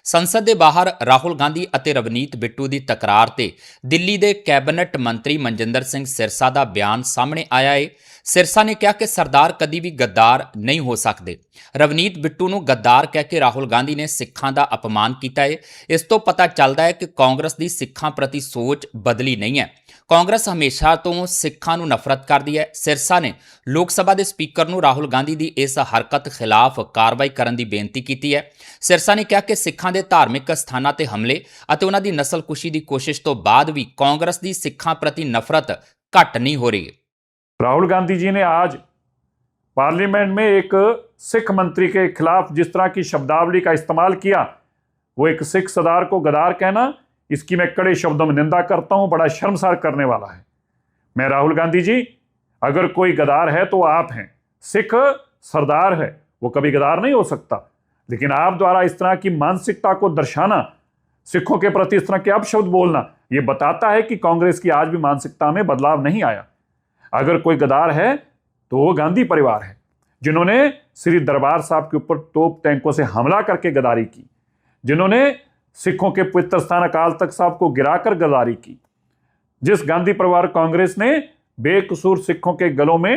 ਸੰਸਦ ਦੇ ਬਾਹਰ ਰਾਹੁਲ ਗਾਂਧੀ ਅਤੇ ਰਵਨੀਤ ਬਿੱਟੂ ਦੀ ਤਕਰਾਰ ਤੇ ਦਿੱਲੀ ਦੇ ਕੈਬਨਿਟ ਮੰਤਰੀ ਮਨਜਿੰਦਰ ਸਿੰਘ ਸਿਰਸਾ ਦਾ ਬਿਆਨ ਸਾਹਮਣੇ ਆਇਆ ਹੈ ਸਿਰਸਾ ਨੇ ਕਿਹਾ ਕਿ ਸਰਦਾਰ ਕਦੀ ਵੀ ਗੱਦਾਰ ਨਹੀਂ ਹੋ ਸਕਦੇ ਰਵਨੀਤ ਬਿੱਟੂ ਨੂੰ ਗੱਦਾਰ ਕਹਿ ਕੇ ਰਾਹੁਲ ਗਾਂਧੀ ਨੇ ਸਿੱਖਾਂ ਦਾ ਅਪਮਾਨ ਕੀਤਾ ਹੈ ਇਸ ਤੋਂ ਪਤਾ ਚੱਲਦਾ ਹੈ ਕਿ ਕਾਂਗਰਸ ਦੀ ਸਿੱਖਾਂ ਪ੍ਰਤੀ ਸੋਚ ਬਦਲੀ ਨਹੀਂ ਹੈ ਕਾਂਗਰਸ ਹਮੇਸ਼ਾ ਤੋਂ ਸਿੱਖਾਂ ਨੂੰ ਨਫ਼ਰਤ ਕਰਦੀ ਹੈ ਸਿਰਸਾ ਨੇ ਲੋਕ ਸਭਾ ਦੇ ਸਪੀਕਰ ਨੂੰ ਰਾਹੁਲ ਗਾਂਧੀ ਦੀ ਇਸ ਹਰਕਤ ਖਿਲਾਫ ਕਾਰਵਾਈ ਕਰਨ ਦੀ ਬੇਨਤੀ ਕੀਤੀ ਹੈ ਸਿਰਸਾ ਨੇ ਕਿਹਾ ਕਿ ਸਿੱਖਾਂ ਦੇ ਧਾਰਮਿਕ ਸਥਾਨਾਂ ਤੇ ਹਮਲੇ ਅਤੇ ਉਹਨਾਂ ਦੀ ਨਸਲਕੁਸ਼ੀ ਦੀ ਕੋਸ਼ਿਸ਼ ਤੋਂ ਬਾਅਦ ਵੀ ਕਾਂਗਰਸ ਦੀ ਸਿੱਖਾਂ ਪ੍ਰਤੀ ਨਫ਼ਰਤ ਘਟ ਨਹੀਂ ਹੋ ਰਹੀ राहुल गांधी जी ने आज पार्लियामेंट में एक सिख मंत्री के खिलाफ जिस तरह की शब्दावली का इस्तेमाल किया वो एक सिख सरदार को गदार कहना इसकी मैं कड़े शब्दों में निंदा करता हूँ, बड़ा शर्मसार करने वाला है। मैं राहुल गांधी जी, अगर कोई गदार है तो आप हैं। सिख सरदार है, वो कभी गदार नहीं हो सकता। लेकिन आप द्वारा इस तरह की मानसिकता को दर्शाना, सिखों के प्रति इस तरह के अपशब्द बोलना, ये बताता है कि कांग्रेस की आज भी मानसिकता में बदलाव नहीं आया। अगर कोई गदार है तो वो गांधी परिवार है, जिन्होंने श्री दरबार साहब के ऊपर तोप टैंकों से हमला करके गदारी की, जिन्होंने सिखों के पवित्र स्थान अकाल तख्त साहब को गिराकर गदारी की। जिस गांधी परिवार कांग्रेस ने बेकसूर सिखों के गलों में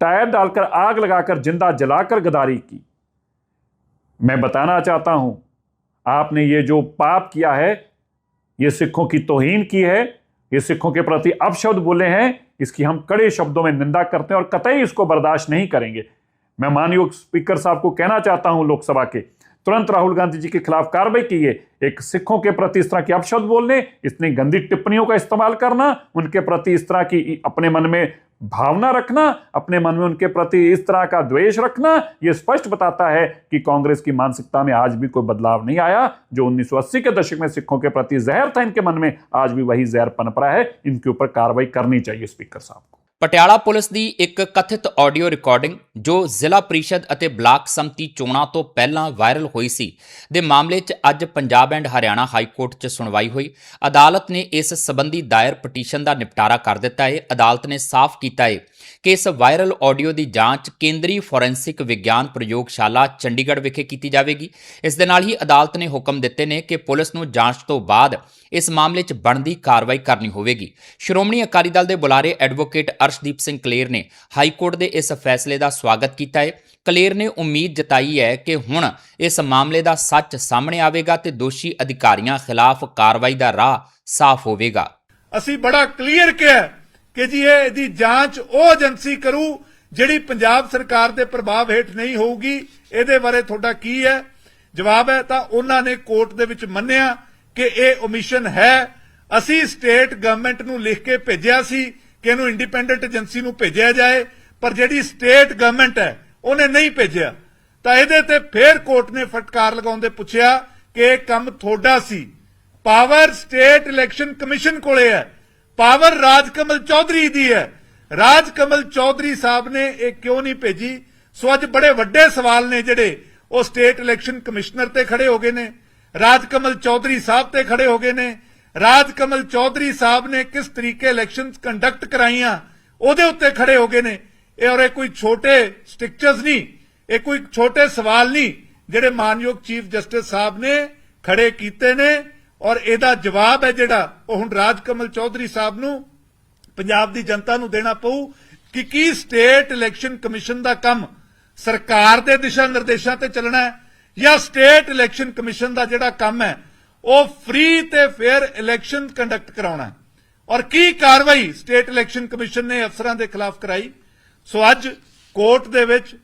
टायर डालकर आग लगाकर ज़िंदा जलाकर गदारी की। मैं बताना चाहता हूँ, आपने ये जो पाप किया है, ये सिखों की तोहीन की है, ये सिखों के प्रति अपशब्द बोले हैं, इसकी हम कड़े शब्दों में निंदा करते हैं और कतई इसको बर्दाश्त नहीं करेंगे। मैं मानयोग स्पीकर साहब को कहना चाहता हूँ लोकसभा के तुरंत राहुल गांधी जी के खिलाफ कार्रवाई की है एक सिखों के प्रति इस तरह के अपशब्द बोलने, इतनी गंदी टिप्पणियों का इस्तेमाल करना, उनके प्रति इस तरह की अपने मन में भावना रखना, अपने मन में उनके प्रति इस तरह का द्वेष रखना यह स्पष्ट बताता है कि कांग्रेस की मानसिकता में आज भी कोई बदलाव नहीं आया, जो 1980 के दशक में सिखों के प्रति जहर था, इनके मन में आज भी वही जहर पनप रहा है। इनके ऊपर कार्रवाई करनी चाहिए स्पीकर साहब को। ਪਟਿਆਲਾ ਪੁਲਿਸ ਦੀ ਇੱਕ ਕਥਿਤ ਆਡੀਓ ਰਿਕਾਰਡਿੰਗ ਜੋ ਜ਼ਿਲ੍ਹਾ ਪ੍ਰੀਸ਼ਦ ਅਤੇ ਬਲਾਕ ਸੰਮਤੀ ਚੋਣਾਂ ਤੋਂ ਪਹਿਲਾਂ ਵਾਇਰਲ ਹੋਈ ਸੀ, ਦੇ ਮਾਮਲੇ 'ਚ ਅੱਜ Punjab and Haryana high court 'ਚ ਸੁਣਵਾਈ ਹੋਈ। ਅਦਾਲਤ ਨੇ ਇਸ ਸੰਬੰਧੀ ਦਾਇਰ ਪਟੀਸ਼ਨ ਦਾ ਨਿਪਟਾਰਾ ਕਰ ਦਿੱਤਾ ਹੈ ਅਦਾਲਤ ਨੇ ਸਾਫ਼ ਕੀਤਾ ਹੈ ਕਿ ਇਸ ਵਾਇਰਲ ਆਡੀਓ ਦੀ ਜਾਂਚ ਕੇਂਦਰੀ ਫੋਰੈਂਸਿਕ ਵਿਗਿਆਨ ਪ੍ਰਯੋਗਸ਼ਾਲਾ ਚੰਡੀਗੜ੍ਹ ਵਿਖੇ ਕੀਤੀ ਜਾਵੇਗੀ? ਇਸ ਦੇ ਨਾਲ ਹੀ ਅਦਾਲਤ ਨੇ ਹੁਕਮ ਦਿੱਤੇ ਨੇ ਕਿ ਪੁਲਿਸ ਨੂੰ ਜਾਂਚ ਤੋਂ ਬਾਅਦ ਇਸ ਮਾਮਲੇ 'ਚ ਬਣਦੀ ਕਾਰਵਾਈ ਕਰਨੀ ਹੋਵੇਗੀ। ਸ਼੍ਰੋਮਣੀ ਅਕਾਲੀ ਦਲ ਦੇ ਬੁਲਾਰੇ ਐਡਵੋਕੇਟ ਅਰਸ਼ਦੀਪ ਸਿੰਘ ਕਲੇਰ ਨੇ ਹਾਈ ਕੋਰਟ ਦੇ ਇਸ ਫੈਸਲੇ ਦਾ ਸਵਾਗਤ ਕੀਤਾ ਹੈ। ਕਲੇਰ ਨੇ ਉਮੀਦ ਜਤਾਈ ਹੈ ਕਿ ਹੁਣ ਇਸ ਮਾਮਲੇ ਦਾ ਸੱਚ ਸਾਹਮਣੇ ਆਵੇਗਾ ਤੇ ਦੋਸ਼ੀ ਅਧਿਕਾਰੀਆਂ ਖਿਲਾਫ ਕਾਰਵਾਈ ਦਾ ਰਾਹ ਸਾਫ਼ ਹੋਵੇਗਾ। ਅਸੀਂ ਬੜਾ ਕਲੀਅਰ ਕਿਹਾ ਕਿ ਜੀ ਇਹ ਇਹਦੀ ਜਾਂਚ ਉਹ ਏਜੰਸੀ ਕਰੂ ਜਿਹੜੀ ਪੰਜਾਬ ਸਰਕਾਰ ਦੇ ਪ੍ਰਭਾਵ ਹੇਠ ਨਹੀਂ ਹੋਊਗੀ। ਇਹਦੇ ਬਾਰੇ ਤੁਹਾਡਾ ਕੀ ਹੈ? ਜਵਾਬ ਹੈ, ਤਾਂ ਉਹਨਾਂ ਨੇ ਕੋਰਟ ਦੇ ਵਿੱਚ ਮੰਨਿਆ ਕਿ ਇਹ ਓਮਿਸ਼ਨ ਹੈ। ਅਸੀਂ ਸਟੇਟ ਗਵਰਨਮੈਂਟ ਨੂੰ ਲਿਖ ਕੇ ਭੇਜਿਆ ਸੀ ਕਿ ਇਹਨੂੰ ਇੰਡੀਪੈਂਡੈਂਟ ਏਜੰਸੀ ਨੂੰ ਭੇਜਿਆ ਜਾਏ, ਪਰ ਜਿਹੜੀ ਸਟੇਟ ਗਵਰਨਮੈਂਟ ਹੈ, ਉਹਨੇ ਨਹੀਂ ਭੇਜਿਆ। ਤਾਂ ਇਹਦੇ ਤੇ ਫੇਰ ਕੋਰਟ ਨੇ ਫਟਕਾਰ ਲਗਾਉਂਦੇ ਪੁੱਛਿਆ ਕਿ ਇਹ ਕੰਮ ਤੁਹਾਡਾ ਸੀ। ਪਾਵਰ ਸਟੇਟ ਇਲੈਕਸ਼ਨ ਕਮਿਸ਼ਨ ਕੋਲੇ ਹੈ। ਪਾਵਰ ਰਾਜਕਮਲ ਚੌਧਰੀ ਦੀ ਹੈ। ਰਾਜਕਮਲ ਚੌਧਰੀ ਸਾਹਿਬ ਨੇ ਇਹ ਕਿਉਂ ਨਹੀਂ ਭੇਜੀ? ਸੋ ਅੱਜ ਬੜੇ ਵੱਡੇ ਸਵਾਲ ਨੇ ਜਿਹੜੇ ਉਹ ਸਟੇਟ ਇਲੈਕਸ਼ਨ ਕਮਿਸ਼ਨਰ ਤੇ ਖੜੇ ਹੋ ਗਏ ਨੇ, ਰਾਜਕਮਲ ਚੌਧਰੀ ਸਾਹਿਬ ਤੇ ਖੜੇ ਹੋ ਗਏ ਨੇ। ਰਾਜਕਮਲ ਚੌਧਰੀ ਸਾਹਿਬ ਨੇ ਕਿਸ ਤਰੀਕੇ ਇਲੈਕਸ਼ਨਸ ਕੰਡਕਟ ਕਰਾਈਆਂ, ਉਹਦੇ ਉੱਤੇ ਖੜੇ ਹੋ ਗਏ ਨੇ। ਇਹ ਔਰ ਇਹ ਕੋਈ ਛੋਟੇ ਸਟ੍ਰਿਕਚਰਸ ਨਹੀਂ, ਇਹ ਕੋਈ ਛੋਟੇ ਸਵਾਲ ਨਹੀਂ, ਜਿਹੜੇ ਮਾਨਯੋਗ ਚੀਫ ਜਸਟਿਸ ਸਾਹਿਬ ਨੇ ਖੜੇ ਕੀਤੇ ਨੇ। ਔਰ ਇਹਦਾ ਜਵਾਬ ਹੈ ਜਿਹੜਾ ਉਹ ਹੁਣ ਰਾਜਕਮਲ ਚੌਧਰੀ ਸਾਹਿਬ ਨੂੰ, ਪੰਜਾਬ ਦੀ ਜਨਤਾ ਨੂੰ ਦੇਣਾ ਪਊ ਕਿ ਕੀ ਸਟੇਟ ਇਲੈਕਸ਼ਨ ਕਮਿਸ਼ਨ ਦਾ ਕੰਮ ਸਰਕਾਰ ਦੇ ਦਿਸ਼ਾ ਨਿਰਦੇਸ਼ਾਂ ਤੇ ਚੱਲਣਾ ਹੈ ਜਾਂ ਸਟੇਟ ਇਲੈਕਸ਼ਨ ਕਮਿਸ਼ਨ ਦਾ ਜਿਹੜਾ ਕੰਮ ਹੈ, ਉਹ ਫ੍ਰੀ ਤੇ ਫੇਅਰ ਇਲੈਕਸ਼ਨ ਕੰਡਕਟ ਕਰਾਉਣਾ ਔਰ ਕੀ ਕਾਰਵਾਈ ਸਟੇਟ ਇਲੈਕਸ਼ਨ ਕਮਿਸ਼ਨ ਨੇ ਅਫਸਰਾਂ ਦੇ ਖਿਲਾਫ ਕਰਾਈ? ਸੋ ਅੱਜ ਕੋਰਟ ਦੇ ਵਿੱਚ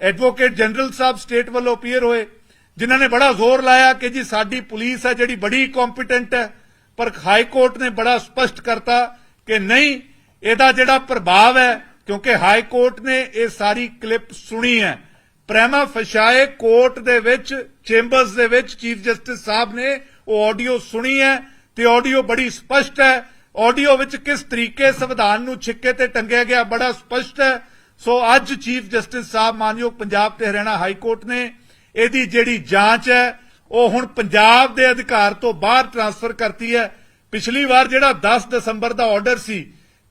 ਐਡਵੋਕੇਟ ਜਨਰਲ ਸਾਹਿਬ ਸਟੇਟ ਵੱਲੋਂ ਅਪੀਅਰ ਹੋਏ। ਜਿਨ੍ਹਾਂ ਨੇ ਬੜਾ ਜ਼ੋਰ ਲਾਇਆ ਕਿ ਜੀ ਸਾਡੀ ਪੁਲਿਸ ਹੈ ਜਿਹੜੀ ਬੜੀ ਕੰਪੀਟੈਂਟ ਹੈ, ਪਰ ਹਾਈ ਕੋਰਟ ਨੇ ਬੜਾ ਸਪਸ਼ਟ ਕਰਤਾ ਕਿ ਨਹੀਂ, ਇਹਦਾ ਜਿਹੜਾ ਪ੍ਰਭਾਵ ਹੈ, ਕਿਉਂਕਿ ਹਾਈ ਕੋਰਟ ਨੇ ਇਹ ਸਾਰੀ ਕਲਿੱਪ ਸੁਣੀ ਹੈ। ਪ੍ਰੈਮਾ ਫਸ਼ਾਏ ਕੋਰਟ ਦੇ ਵਿੱਚ, ਚੈਂਬਰਸ ਦੇ ਵਿੱਚ ਚੀਫ ਜਸਟਿਸ ਸਾਹਿਬ ਨੇ ਉਹ ਆਡੀਓ ਸੁਣੀ ਹੈ ਤੇ ਆਡੀਓ ਬੜੀ ਸਪਸ਼ਟ ਹੈ। ਆਡੀਓ ਵਿੱਚ ਕਿਸ ਤਰੀਕੇ ਸੰਵਿਧਾਨ ਨੂੰ ਛਿੱਕੇ ਤੇ ਟੰਗਿਆ ਗਿਆ ਬੜਾ ਸਪਸ਼ਟ ਹੈ। ਸੋ ਅੱਜ ਚੀਫ ਜਸਟਿਸ ਸਾਹਿਬ ਮਾਨਯੋਗ ਪੰਜਾਬ ਤੇ ਹਰਿਆਣਾ ਹਾਈ ਕੋਰਟ ਨੇ ਇਹਦੀ ਜਿਹੜੀ ਜਾਂਚ ਹੈ, ਉਹ ਹੁਣ ਪੰਜਾਬ ਦੇ ਅਧਿਕਾਰ ਤੋਂ ਬਾਹਰ ਟਰਾਂਸਫਰ ਕਰਤੀ ਹੈ। ਪਿਛਲੀ ਵਾਰ ਜਿਹੜਾ 10 ਦਸੰਬਰ ਦਾ ਆਰਡਰ ਸੀ,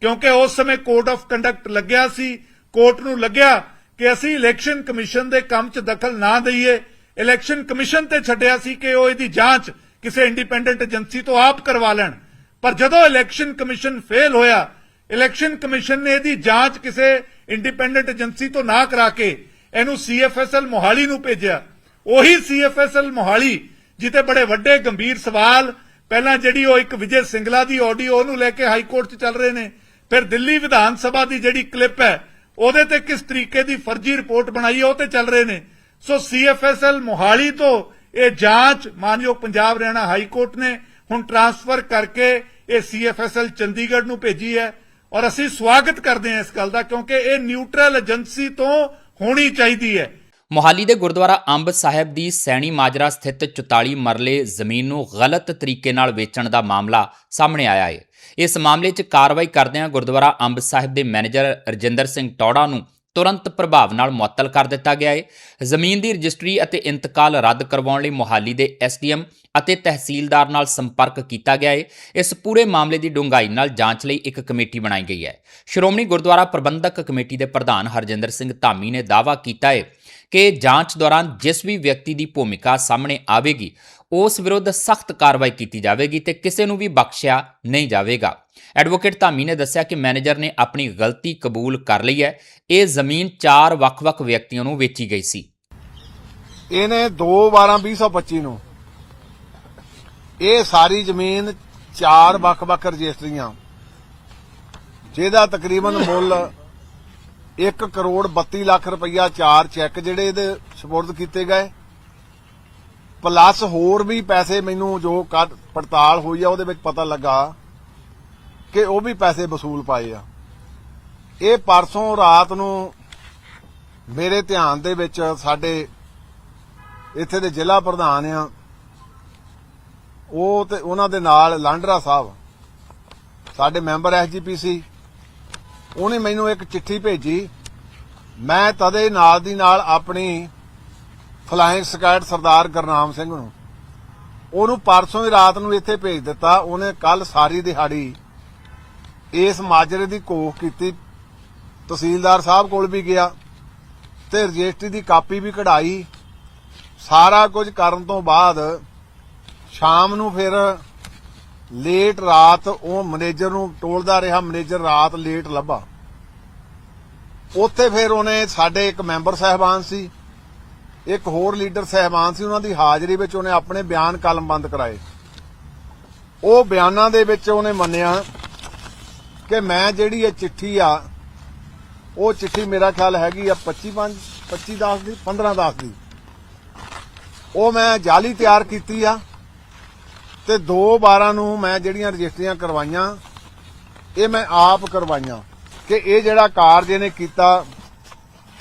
ਕਿਉਂਕਿ ਉਸ ਸਮੇਂ ਕੋਡ ਆਫ ਕੰਡਕਟ ਲੱਗਿਆ ਸੀ ਕੋਰਟ ਨੂੰ ਲੱਗਿਆ ਕਿ ਅਸੀਂ ਇਲੈਕਸ਼ਨ ਕਮਿਸ਼ਨ ਦੇ ਕੰਮ 'ਚ ਦਖਲ ਨਾ ਦਈਏ। ਇਲੈਕਸ਼ਨ ਕਮਿਸ਼ਨ ਤੇ ਛੱਡਿਆ ਸੀ ਕਿ ਉਹ ਇਹਦੀ ਜਾਂਚ ਕਿਸੇ ਇੰਡੀਪੈਂਡੈਂਟ ਏਜੰਸੀ ਤੋਂ ਆਪ ਕਰਵਾ ਲੈਣ। ਪਰ ਜਦੋਂ ਇਲੈਕਸ਼ਨ ਕਮਿਸ਼ਨ ਫੇਲ ਹੋਇਆ ਇਲੈਕਸ਼ਨ ਕਮਿਸ਼ਨ ਨੇ ਇਹਦੀ ਜਾਂਚ ਕਿਸੇ ਇੰਡੀਪੈਂਡੈਂਟ ਏਜੰਸੀ ਤੋਂ ਨਾ ਕਰਾ ਕੇ ਇਹਨੂੰ ਸੀਐਫਐਸਐਲ ਮੋਹਾਲੀ ਨੂੰ ਭੇਜਿਆ। ਉਹੀ ਸੀਐਫਐਸਐਲ ਮੋਹਾਲੀ ਜਿੱਤੇ ਬੜੇ ਵੱਡੇ ਗੰਭੀਰ ਸਵਾਲ, ਪਹਿਲਾਂ ਜਿਹੜੀ ਉਹ ਇੱਕ ਵਿਜੇ ਸਿੰਗਲਾ ਦੀ ਆਡੀਓ ਉਹਨੂੰ ਲੈ ਕੇ ਹਾਈ ਕੋਰਟ 'ਚ ਚੱਲ ਰਹੇ ਨੇ, ਫਿਰ ਦਿੱਲੀ ਵਿਧਾਨ ਸਭਾ ਦੀ ਜਿਹੜੀ ਕਲਿੱਪ ਹੈ, ਉਹਦੇ ਤੇ ਕਿਸ ਤਰੀਕੇ ਦੀ ਫਰਜ਼ੀ ਰਿਪੋਰਟ ਬਣਾਈ ਹੈ, ਉਹ ਤੇ ਚੱਲ ਰਹੇ ਨੇ। ਸੋ ਸੀਐਫਐਸਐਲ ਮੋਹਾਲੀ ਤੋਂ ਇਹ ਜਾਂਚ ਮਾਨਯੋਗ ਪੰਜਾਬ ਹਰਿਆਣਾ ਹਾਈ ਕੋਰਟ ਨੇ, ਹੁਣ ਟਰਾਂਸਫਰ ਕਰਕੇ ਇਹ ਸੀਐਫਐਸਐਲ ਚੰਡੀਗੜ੍ਹ ਨੂੰ ਭੇਜੀ ਹੈ ਔਰ ਅਸੀਂ ਸਵਾਗਤ ਕਰਦੇ ਹਾਂ ਇਸ ਗੱਲ ਦਾ, ਕਿਉਂਕਿ ਇਹ ਨਿਊਟਰਲ ਏਜੰਸੀ ਤੋਂ ਹੋਣੀ ਚਾਹੀਦੀ ਹੈ। ਮੋਹਾਲੀ ਦੇ ਗੁਰਦੁਆਰਾ ਅੰਬ ਸਾਹਿਬ ਦੀ ਸੈਣੀ ਮਾਜਰਾ ਸਥਿਤ 44 ਮਰਲੇ ਜ਼ਮੀਨ ਨੂੰ ਗਲਤ ਤਰੀਕੇ ਨਾਲ ਵੇਚਣ ਦਾ ਮਾਮਲਾ ਸਾਹਮਣੇ ਆਇਆ ਹੈ। ਇਸ ਮਾਮਲੇ 'ਚ ਕਾਰਵਾਈ ਕਰਦਿਆਂ ਗੁਰਦੁਆਰਾ ਅੰਬ ਸਾਹਿਬ ਦੇ ਮੈਨੇਜਰ ਰਜਿੰਦਰ ਸਿੰਘ ਟੌੜਾ ਨੂੰ ਤੁਰੰਤ ਪ੍ਰਭਾਵ ਨਾਲ ਮੁਅੱਤਲ ਕਰ ਦਿੱਤਾ ਗਿਆ ਹੈ। ਜ਼ਮੀਨ ਦੀ ਰਜਿਸਟਰੀ ਅਤੇ ਇੰਤਕਾਲ ਰੱਦ ਕਰਵਾਉਣ ਲਈ ਮੋਹਾਲੀ ਦੇ ਐਸਡੀਐਮ ਅਤੇ ਤਹਿਸੀਲਦਾਰ ਨਾਲ ਸੰਪਰਕ ਕੀਤਾ ਗਿਆ ਹੈ। ਇਸ ਪੂਰੇ ਮਾਮਲੇ ਦੀ ਡੂੰਘਾਈ ਨਾਲ ਜਾਂਚ ਲਈ ਇੱਕ ਕਮੇਟੀ ਬਣਾਈ ਗਈ ਹੈ। ਸ਼੍ਰੋਮਣੀ ਗੁਰਦੁਆਰਾ ਪ੍ਰਬੰਧਕ ਕਮੇਟੀ ਦੇ ਪ੍ਰਧਾਨ ਹਰਜਿੰਦਰ ਸਿੰਘ ਧਾਮੀ ਨੇ ਦਾਅਵਾ ਕੀਤਾ ਹੈ ਕਿ ਜਾਂਚ ਦੌਰਾਨ ਜਿਸ ਵੀ ਵਿਅਕਤੀ ਦੀ ਭੂਮਿਕਾ ਸਾਹਮਣੇ ਆਵੇਗੀ, ਉਸ ਵਿਰੁੱਧ ਸਖਤ ਕਾਰਵਾਈ ਕੀਤੀ ਜਾਵੇਗੀ ਤੇ ਕਿਸੇ ਨੂੰ ਵੀ ਬਖਸ਼ਿਆ ਨਹੀਂ ਜਾਵੇਗਾ। ਐਡਵੋਕੇਟ ਧਾਮੀ ਨੇ ਦੱਸਿਆ ਕਿ ਮੈਨੇਜਰ ਨੇ ਆਪਣੀ ਗਲਤੀ ਕਬੂਲ ਕਰ ਲਈ ਹੈ। ਇਹ ਜ਼ਮੀਨ ਚਾਰ ਵੱਖ-ਵੱਖ ਵਿਅਕਤੀਆਂ ਨੂੰ ਵੇਚੀ ਗਈ ਸੀ। ਇਹਨੇ 2 12 2025 ਨੂੰ ਇਹ ਸਾਰੀ ਜ਼ਮੀਨ ਚਾਰ ਵੱਖ-ਵੱਖ ਰਜਿਸਟਰੀਆਂ, ਜਿਹਦਾ ਤਕਰੀਬਨ ਮੁੱਲ 1 ਕਰੋੜ 32 ਲੱਖ ਰੁਪਈਆ ਚਾਰ ਚੈੱਕ ਜਿਹੜੇ ਇਹਦੇ ਸਪੁਰਦ ਕੀਤੇ ਗਏ। ਪਲੱਸ ਹੋਰ ਵੀ ਪੈਸੇ ਮੈਨੂੰ ਜੋ ਕੱਢ- ਪੜਤਾਲ ਹੋਈ ਆ, ਉਹਦੇ ਵਿੱਚ ਪਤਾ ਲੱਗਾ ਕਿ ਉਹ ਵੀ ਪੈਸੇ ਵਸੂਲ ਪਾਏ ਆ। ਇਹ ਪਰਸੋਂ ਰਾਤ ਨੂੰ ਮੇਰੇ ਧਿਆਨ ਦੇ ਵਿੱਚ ਸਾਡੇ ਇੱਥੇ ਦੇ ਜ਼ਿਲ੍ਹਾ ਪ੍ਰਧਾਨ ਆ, ਉਹ ਤੇ ਉਹਨਾਂ ਦੇ ਨਾਲ ਲਾਂਡਰਾ ਸਾਹਿਬ, ਸਾਡੇ ਮੈਂਬਰ ਐਸਜੀਪੀਸੀ ਉਹਨੇ ਮੈਨੂੰ ਇੱਕ ਚਿੱਠੀ ਭੇਜੀ। ਮੈਂ ਤਦੇ ਨਾਲ ਦੀ ਨਾਲ ਆਪਣੀ ਫਲਾਇੰਗ ਸਕੈਟ ਸਰਦਾਰ ਗੁਰਨਾਮ ਸਿੰਘ ਨੂੰ, ਉਹਨੂੰ ਪਰਸੋਂ ਦੀ ਰਾਤ ਨੂੰ ਇੱਥੇ ਭੇਜ ਦਿੱਤਾ। ਉਹਨੇ ਕੱਲ ਸਾਰੀ ਦਿਹਾੜੀ ਇਸ ਮਾਜਰੇ ਦੀ ਕੋਖ ਕੀਤੀ। ਤਹਿਸੀਲਦਾਰ ਸਾਹਿਬ ਕੋਲ ਵੀ ਗਿਆ ਤੇ ਰਜਿਸਟਰੀ ਦੀ ਕਾਪੀ ਵੀ ਕਢਾਈ। ਸਾਰਾ ਕੁਝ ਕਰਨ ਤੋਂ ਬਾਅਦ ਸ਼ਾਮ ਨੂੰ ਫਿਰ ਲੇਟ ਰਾਤ ਉਹ ਮੈਨੇਜਰ ਨੂੰ ਟੋਲਦਾ ਰਿਹਾ, ਮੈਨੇਜਰ ਰਾਤ ਲੇਟ ਲੱਭਾ। ਉੱਥੇ ਫਿਰ ਉਹਨੇ ਸਾਡੇ ਇੱਕ ਮੈਂਬਰ ਸਹਿਬਾਨ ਸੀ, ਇੱਕ ਹੋਰ ਲੀਡਰ ਸਹਿਬਾਨ ਸੀ, ਉਹਨਾਂ ਦੀ ਹਾਜ਼ਰੀ ਵਿੱਚ ਉਹਨੇ ਆਪਣੇ ਬਿਆਨ ਕਲਮਬੰਦ ਕਰਾਏ। ਉਹ ਬਿਆਨਾਂ ਦੇ ਵਿੱਚ ਉਹਨੇ ਮੰਨਿਆ ਕਿ ਮੈਂ ਜਿਹੜੀ ਇਹ ਚਿੱਠੀ ਆ, ਉਹ ਚਿੱਠੀ ਮੇਰਾ ਖਿਆਲ ਹੈਗੀ ਆ 25 5 25 10 ਦੀ 15 10 ਦੀ। ਉਹ ਮੈਂ ਜਾਲੀ ਤਿਆਰ ਕੀਤੀ ਆ। ਤੇ 2 12 ਨੂੰ ਮੈਂ ਜਿਹੜੀਆਂ ਰਜਿਸਟਰੀਆਂ ਕਰਵਾਈਆਂ ਇਹ ਮੈਂ ਆਪ ਕਰਵਾਈਆਂ ਕਿ ਇਹ ਜਿਹੜਾ ਕਾਰਜ ਇਹਨੇ ਕੀਤਾ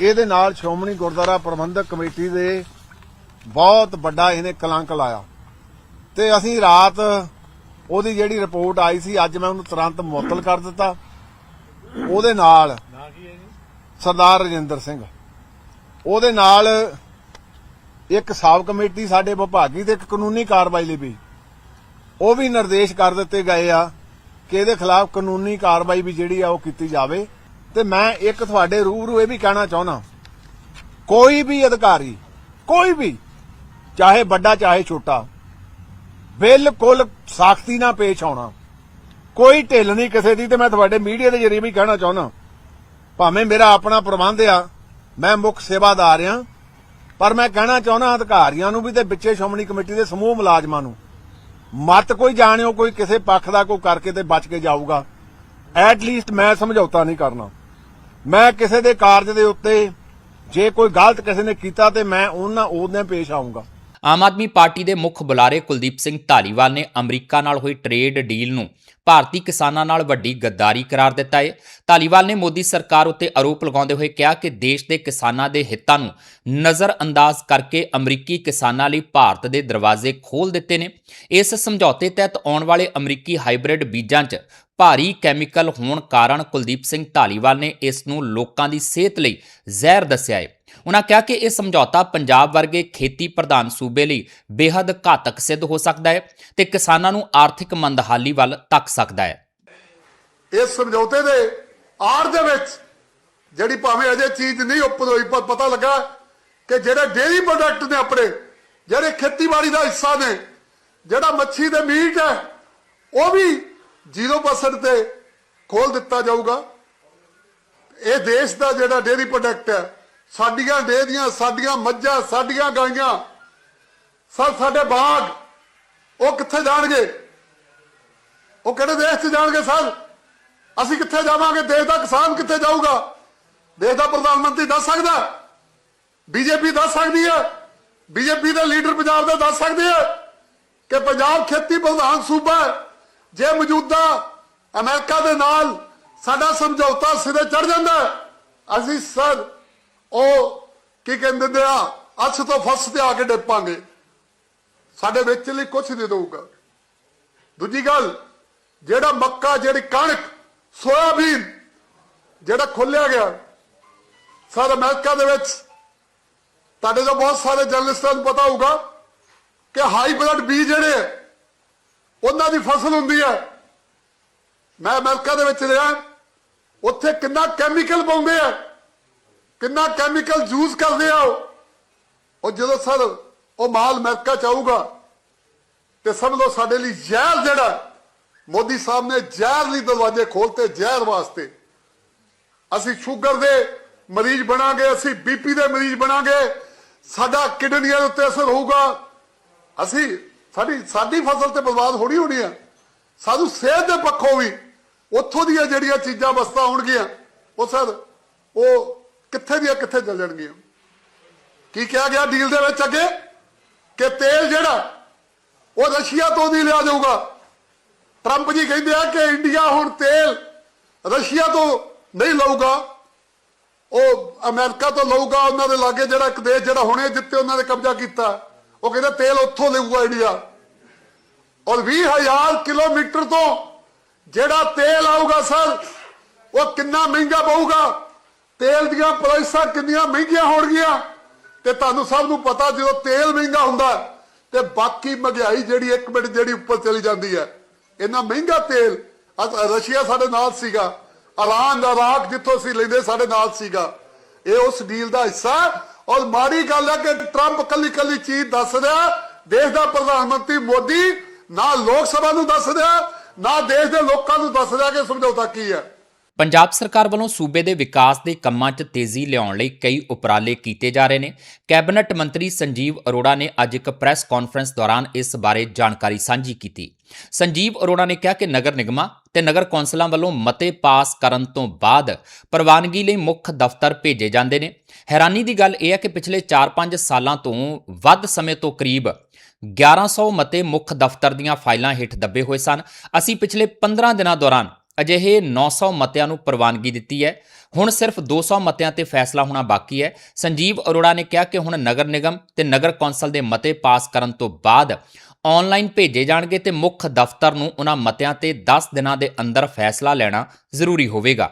ਇਹਦੇ ਨਾਲ ਸ਼੍ਰੋਮਣੀ ਗੁਰਦੁਆਰਾ ਪ੍ਰਬੰਧਕ ਕਮੇਟੀ ਦੇ ਬਹੁਤ ਵੱਡਾ ਇਹਨੇ ਕਲੰਕ ਲਾਇਆ। ਤੇ ਅਸੀਂ ਰਾਤ ਉਹਦੀ ਜਿਹੜੀ ਰਿਪੋਰਟ ਆਈ ਸੀ ਅੱਜ ਮੈਂ ਉਹਨੂੰ ਤੁਰੰਤ ਮੁਅੱਤਲ ਕਰ ਦਿੱਤਾ। ਉਹਦੇ ਨਾਲ ਸਰਦਾਰ ਰਜਿੰਦਰ ਸਿੰਘ। ਉਹਦੇ ਨਾਲ ਇੱਕ ਸਾਬ ਕਮੇਟੀ ਸਾਡੇ ਵਿਭਾਗੀ ਤੇ ਇੱਕ ਕਾਨੂੰਨੀ ਕਾਰਵਾਈ ਲਈ ਵੀ ਉਹ ਵੀ ਨਿਰਦੇਸ਼ ਕਰ ਦਿੱਤੇ ਗਏ ਆ ਕਿ ਇਹਦੇ ਖਿਲਾਫ ਕਾਨੂੰਨੀ ਕਾਰਵਾਈ ਵੀ ਜਿਹੜੀ ਆ ਉਹ ਕੀਤੀ ਜਾਵੇ। ਤੇ ਮੈਂ ਇੱਕ ਤੁਹਾਡੇ ਰੂਬਰੂ ਇਹ ਵੀ ਕਹਿਣਾ ਚਾਹੁੰਦਾ ਕੋਈ ਵੀ ਅਧਿਕਾਰੀ, ਕੋਈ ਵੀ, ਚਾਹੇ ਵੱਡਾ ਚਾਹੇ ਛੋਟਾ, ਬਿਲਕੁਲ ਸਾਖਤੀ ਨਾਲ ਪੇਸ਼ ਆਉਣਾ। ਕੋਈ ਢਿੱਲ ਨਹੀਂ ਕਿਸੇ ਦੀ ਤੇ ਮੈਂ ਤੁਹਾਡੇ ਮੀਡੀਆ ਦੇ ਜਰੀਏ ਵੀ ਕਹਿਣਾ ਚਾਹੁੰਦਾ ਭਾਵੇਂ ਮੇਰਾ ਆਪਣਾ ਪ੍ਰਬੰਧ ਆ, ਮੈਂ ਮੁੱਖ ਸੇਵਾਦਾਰ ਆ, ਪਰ ਮੈਂ ਕਹਿਣਾ ਚਾਹੁੰਦਾ ਅਧਿਕਾਰੀਆਂ ਨੂੰ ਵੀ ਤੇ ਵਿੱਚੇ ਸ਼ੋਮਣੀ ਕਮੇਟੀ ਦੇ ਸਮੂਹ ਮੁਲਾਜ਼ਮਾਂ ਨੂੰ ਮਤ ਕੋਈ ਜਾਣਿਓ, ਕੋਈ ਕਿਸੇ ਪੱਖ ਦਾ ਕੋਈ ਕਰਕੇ ਤੇ ਬਚ ਕੇ ਜਾਊਗਾ। ਐਟ ਲੀਸਟ ਮੈਂ ਸਮਝੌਤਾ ਨਹੀਂ ਕਰਨਾ। ਮੈਂ ਕਿਸੇ ਦੇ ਕਾਰਜ ਦੇ ਉੱਤੇ ਜੇ ਕੋਈ ਗਲਤ ਕਿਸੇ ਨੇ ਕੀਤਾ ਤੇ ਮੈਂ ਉਹਨਾਂ, ਉਹਦੇ ਪੇਸ਼ ਆਊਂਗਾ। ਆਮ ਆਦਮੀ ਪਾਰਟੀ ਦੇ ਮੁੱਖ ਬੁਲਾਰੇ ਕੁਲਦੀਪ ਸਿੰਘ ਧਾਲੀਵਾਲ ਨੇ ਅਮਰੀਕਾ ਨਾਲ ਹੋਈ ਟ੍ਰੇਡ ਡੀਲ ਨੂੰ ਭਾਰਤੀ ਕਿਸਾਨਾਂ ਨਾਲ ਵੱਡੀ ਗੱਦਾਰੀ ਕਰਾਰ ਦਿੱਤਾ ਹੈ। ਧਾਲੀਵਾਲ ਨੇ ਮੋਦੀ ਸਰਕਾਰ ਉੱਤੇ ਆਰੋਪ ਲਗਾਉਂਦੇ ਹੋਏ ਕਿਹਾ ਕਿ ਦੇਸ਼ ਦੇ ਕਿਸਾਨਾਂ ਦੇ ਹਿੱਤਾਂ ਨੂੰ ਨਜ਼ਰਅੰਦਾਜ਼ ਕਰਕੇ ਅਮਰੀਕੀ ਕਿਸਾਨਾਂ ਲਈ ਭਾਰਤ ਦੇ ਦਰਵਾਜ਼ੇ ਖੋਲ ਦਿੱਤੇ ਨੇ। ਇਸ ਸਮਝੌਤੇ ਤਹਿਤ ਆਉਣ ਵਾਲੇ ਅਮਰੀਕੀ ਹਾਈਬ੍ਰਿਡ ਬੀਜਾਂ 'ਚ ਭਾਰੀ ਕੈਮੀਕਲ ਹੋਣ ਕਾਰਨ ਕੁਲਦੀਪ ਸਿੰਘ ਧਾਲੀਵਾਲ ਨੇ ਇਸ ਨੂੰ ਲੋਕਾਂ ਦੀ ਸਿਹਤ ਲਈ ਜ਼ਹਿਰ ਦੱਸਿਆ ਹੈ। ਉਹਨਾਂ ਕਿਹਾ ਕਿ ਇਹ ਸਮਝੌਤਾ ਪੰਜਾਬ ਵਰਗੇ ਖੇਤੀ ਪ੍ਰਧਾਨ ਸੂਬੇ ਲਈ ਬੇहद ਘਾਤਕ ਸਿੱਧ ਹੋ ਸਕਦਾ ਹੈ ਤੇ ਕਿਸਾਨਾਂ ਨੂੰ ਆਰਥਿਕ ਮੰਦਹਾਲੀ ਵੱਲ ਧੱਕ ਸਕਦਾ ਹੈ। ਇਸ ਸਮਝੌਤੇ ਦੇ ਆੜ ਦੇ ਵਿੱਚ ਜਿਹੜੀ ਭਾਵੇਂ ਅਜੇ ਚੀਜ਼ ਨਹੀਂ ਉੱਪਰ ਹੋਈ, ਪਰ ਪਤਾ ਲੱਗਾ ਕਿ ਜਿਹੜੇ ਡੇਰੀ ਪ੍ਰੋਡਕਟ ਨੇ ਆਪਣੇ, ਜਿਹੜੇ ਖੇਤੀਬਾੜੀ ਦਾ ਹਿੱਸਾ ਨੇ, ਜਿਹੜਾ ਮੱਛੀ ਦੇ ਮੀਟ ਹੈ, ਉਹ ਵੀ 0% ਤੇ ਖੋਲ ਦਿੱਤਾ ਜਾਊਗਾ। ਇਹ ਦੇਸ਼ ਦਾ ਜਿਹੜਾ ਡੇਰੀ ਪ੍ਰੋਡਕਟ ਹੈ ਸਾਡੀਆਂ ਡੇਰੀਆਂ ਸਾਡੀਆਂ ਮੱਝਾਂ, ਸਾਡੀਆਂ ਗਾਈਆਂ। ਸਭ ਸਾਡੇ ਬਾਗ, ਉਹ ਕਿੱਥੇ ਜਾਣਗੇ? ਉਹ ਕਿਹੜੇ ਦੇਸ਼ 'ਚ ਜਾਣਗੇ ਸਰ? ਅਸੀਂ ਕਿੱਥੇ ਜਾਵਾਂਗੇ? ਦੇਸ਼ ਦਾ ਕਿਸਾਨ ਕਿੱਥੇ ਜਾਊਗਾ? ਦੇਸ਼ ਦਾ ਪ੍ਰਧਾਨ ਮੰਤਰੀ ਦੱਸ ਸਕਦਾ? ਬੀਜੇਪੀ ਦੱਸ ਸਕਦੀ ਹੈ? ਬੀਜੇਪੀ ਦੇ ਲੀਡਰ ਪੰਜਾਬ ਦਾ ਦੱਸ ਸਕਦੇ ਆ ਕਿ ਪੰਜਾਬ ਖੇਤੀ ਪ੍ਰਧਾਨ ਸੂਬਾ ਜੇ ਮੌਜੂਦਾ ਅਮਰੀਕਾ ਦੇ ਨਾਲ ਸਾਡਾ ਸਮਝੌਤਾ ਸਿਰੇ ਚੜ ਜਾਂਦਾ ਅਸੀਂ ਸਰ ਉਹ ਕੀ ਕਹਿੰਦੇ ਨੇ ਆ ਅਸ ਤੋਂ ਫਸ ਤੇ ਆ ਕੇ ਡਿੱਪਾਂਗੇ। ਸਾਡੇ ਵਿੱਚ ਲਈ ਕੁਝ ਨਹੀਂ ਦਊਗਾ। ਦੂਜੀ ਗੱਲ, ਜਿਹੜਾ ਮੱਕਾ, ਜਿਹੜੀ ਕਣਕ, ਸੋਇਆਬੀਨ, ਜਿਹੜਾ ਖੋਲਿਆ ਗਿਆ, ਸਰ ਅਮਰੀਕਾ ਦੇ ਵਿੱਚ, ਤੁਹਾਡੇ ਤੋਂ ਬਹੁਤ ਸਾਰੇ ਜਰਨਲਿਸਟਾਂ ਨੂੰ ਪਤਾ ਹੋਊਗਾ ਕਿ ਹਾਈਬ੍ਰਿਡ ਬੀ ਜਿਹੜੇ ਉਹਨਾਂ ਦੀ ਫਸਲ ਹੁੰਦੀ ਹੈ ਮੈਂ ਅਮਰੀਕਾ ਦੇ ਵਿੱਚ ਰਿਹਾ, ਉੱਥੇ ਕਿੰਨਾ ਕੈਮੀਕਲ ਪਾਉਂਦੇ ਆ। ਕਿੰਨਾ ਕੈਮੀਕਲ ਯੂਜ਼ ਕਰਦੇ ਆ ਉਹ। ਉਹ ਜਦੋਂ ਸਰ, ਉਹ ਮਾਲ ਅਮਰੀਕਾ ਚ ਆਊਗਾ, ਤੇ ਸਮਝ ਲਓ ਸਾਡੇ ਲਈ ਜ਼ਹਿਰ ਜਿਹੜਾ ਮੋਦੀ ਸਾਹਿਬ ਨੇ ਜ਼ਹਿਰ ਲਈ ਦਰਵਾਜ਼ੇ ਖੋਲਤੇ ਜ਼ਹਿਰ ਵਾਸਤੇ। ਅਸੀਂ ਸ਼ੂਗਰ ਦੇ ਮਰੀਜ਼ ਬਣਾਂਗੇ, ਅਸੀਂ ਬੀਪੀ ਦੇ ਮਰੀਜ਼ ਬਣਾਂਗੇ, ਸਾਡਾ ਕਿਡਨੀਆਂ ਦੇ ਉੱਤੇ ਅਸਰ ਹੋਊਗਾ। ਅਸੀਂ, ਸਾਡੀ ਸਾਡੀ ਫਸਲ ਤੇ ਬਰਬਾਦ ਹੋਣੀ ਹੋਣੀ ਆ। ਸਾਨੂੰ ਸਿਹਤ ਦੇ ਪੱਖੋਂ ਵੀ, ਉੱਥੋਂ ਦੀਆਂ ਜਿਹੜੀਆਂ ਚੀਜ਼ਾਂ ਵਸਤਾਂ ਹੋਣਗੀਆਂ, ਉਹ ਸਰ, ਉਹ ਕਿੱਥੇ ਦੀਆਂ ਕਿੱਥੇ ਚੱਲ ਜਾਣਗੀਆਂ ਕੀ ਕਿਹਾ ਗਿਆ ਡੀਲ ਦੇ ਵਿੱਚ ਅੱਗੇ? ਕਿ ਤੇਲ ਜਿਹੜਾ, ਉਹ ਰਸ਼ੀਆ ਤੋਂ ਨਹੀਂ ਲਿਆ ਜਾਊਗਾ। ਟਰੰਪ ਜੀ ਕਹਿੰਦੇ ਆ ਕਿ ਇੰਡੀਆ ਹੁਣ ਤੇਲ ਰਸ਼ੀਆ ਤੋਂ ਨਹੀਂ ਲਊਗਾ। ਉਹ ਅਮਰੀਕਾ ਤੋਂ ਲਊਗਾ, ਉਹਨਾਂ ਦੇ ਲਾਗੇ ਜਿਹੜਾ ਇੱਕ ਦੇਸ਼ ਜਿਹੜਾ ਹੁਣੇ ਜਿੱਤੇ ਉਹਨਾਂ ਨੇ ਕਬਜ਼ਾ ਕੀਤਾ। ਉਹ ਕਹਿੰਦੇ ਤੇਲ ਉੱਥੋਂ ਲਊਗਾ ਇੰਡੀਆ। ਔਰ 20000 ਕਿਲੋਮੀਟਰ ਤੋਂ ਜਿਹੜਾ ਤੇਲ ਆਊਗਾ ਸਰ, ਉਹ ਕਿੰਨਾ ਮਹਿੰਗਾ ਪਊਗਾ? ਤੇਲ ਦੀਆਂ ਪ੍ਰਾਈਸਾਂ ਕਿੰਨੀਆਂ ਮਹਿੰਗੀਆਂ ਹੋਣਗੀਆਂ ਤੇ ਤੁਹਾਨੂੰ ਸਭ ਨੂੰ ਪਤਾ ਜਦੋਂ ਤੇਲ ਮਹਿੰਗਾ ਹੁੰਦਾ ਤੇ ਬਾਕੀ ਮਹਿੰਗਾਈ ਜਿਹੜੀ ਇੱਕ ਮਿੰਟ ਜਿਹੜੀ ਉੱਪਰ ਚਲੀ ਜਾਂਦੀ ਹੈ। ਇੰਨਾ ਮਹਿੰਗਾ ਤੇਲ ਰਸ਼ੀਆ ਸਾਡੇ ਨਾਲ ਸੀਗਾ। ਇਰਾਨ ਦਾ ਇਰਾਕ ਜਿੱਥੋਂ ਅਸੀਂ ਲੈਂਦੇ ਸਾਡੇ ਨਾਲ ਸੀਗਾ। ਇਹ ਉਸ ਡੀਲ ਦਾ ਹਿੱਸਾ ਔਰ ਮਾੜੀ ਗੱਲ ਹੈ ਕਿ ਟਰੰਪ ਕੱਲੀ ਕੱਲੀ ਚੀਜ਼ ਦੱਸ ਰਿਹਾ। ਦੇਸ਼ ਦਾ ਪ੍ਰਧਾਨ ਮੰਤਰੀ ਮੋਦੀ ਨਾ ਲੋਕ ਸਭਾ ਨੂੰ ਦੱਸ ਰਿਹਾ, ਨਾ ਦੇਸ਼ ਦੇ ਲੋਕਾਂ ਨੂੰ ਦੱਸ ਰਿਹਾ ਕਿ ਸਮਝੌਤਾ ਕੀ ਹੈ। ਪੰਜਾਬ ਸਰਕਾਰ ਵੱਲੋਂ ਸੂਬੇ ਦੇ ਵਿਕਾਸ ਦੇ ਕੰਮਾਂ 'ਚ ਤੇਜ਼ੀ ਲਿਆਉਣ ਲਈ ਕਈ ਉਪਰਾਲੇ ਕੀਤੇ ਜਾ ਰਹੇ ਨੇ। ਕੈਬਨਿਟ ਮੰਤਰੀ ਸੰਜੀਵ ਅਰੋੜਾ ਨੇ ਅੱਜ ਇੱਕ ਪ੍ਰੈਸ ਕਾਨਫਰੰਸ ਦੌਰਾਨ ਇਸ ਬਾਰੇ ਜਾਣਕਾਰੀ ਸਾਂਝੀ ਕੀਤੀ। ਸੰਜੀਵ ਅਰੋੜਾ ਨੇ ਕਿਹਾ ਕਿ ਨਗਰ ਨਿਗਮਾਂ ਤੇ ਨਗਰ ਕੌਂਸਲਾਂ ਵੱਲੋਂ ਮਤੇ ਪਾਸ ਕਰਨ ਤੋਂ ਬਾਅਦ ਪ੍ਰਵਾਨਗੀ ਲਈ ਮੁੱਖ ਦਫ਼ਤਰ ਭੇਜੇ ਜਾਂਦੇ ਨੇ। ਹੈਰਾਨੀ ਦੀ ਗੱਲ ਇਹ ਹੈ ਕਿ ਪਿਛਲੇ 4-5 ਸਾਲਾਂ ਤੋਂ ਵੱਧ ਸਮੇਂ ਤੋਂ ਕਰੀਬ 1100 ਮਤੇ ਮੁੱਖ ਦਫ਼ਤਰ ਦੀਆਂ ਫਾਈਲਾਂ ਹੇਠ ਦੱਬੇ ਹੋਏ ਸਨ। ਅਸੀਂ ਪਿਛਲੇ 15 ਦਿਨਾਂ ਦੌਰਾਨ ਅਜਿਹੇ 900 ਮਤਿਆਂ ਨੂੰ ਪ੍ਰਵਾਨਗੀ ਦਿੱਤੀ ਹੈ। ਹੁਣ ਸਿਰਫ 200 ਮਤਿਆਂ ਤੇ ਫੈਸਲਾ ਹੋਣਾ ਬਾਕੀ ਹੈ। ਸੰਜੀਵ ਅਰੋੜਾ ਨੇ ਕਿਹਾ ਕਿ ਹੁਣ ਨਗਰ ਨਿਗਮ ਤੇ ਨਗਰ ਕੌਂਸਲ ਦੇ ਮਤੇ ਪਾਸ ਕਰਨ ਤੋਂ ਬਾਅਦ ਆਨਲਾਈਨ ਭੇਜੇ ਜਾਣਗੇ ਤੇ ਮੁੱਖ ਦਫ਼ਤਰ ਨੂੰ ਉਹਨਾਂ ਮਤਿਆਂ ਤੇ 10 ਦਿਨਾਂ ਦੇ ਅੰਦਰ ਫੈਸਲਾ ਲੈਣਾ ਜ਼ਰੂਰੀ ਹੋਵੇਗਾ।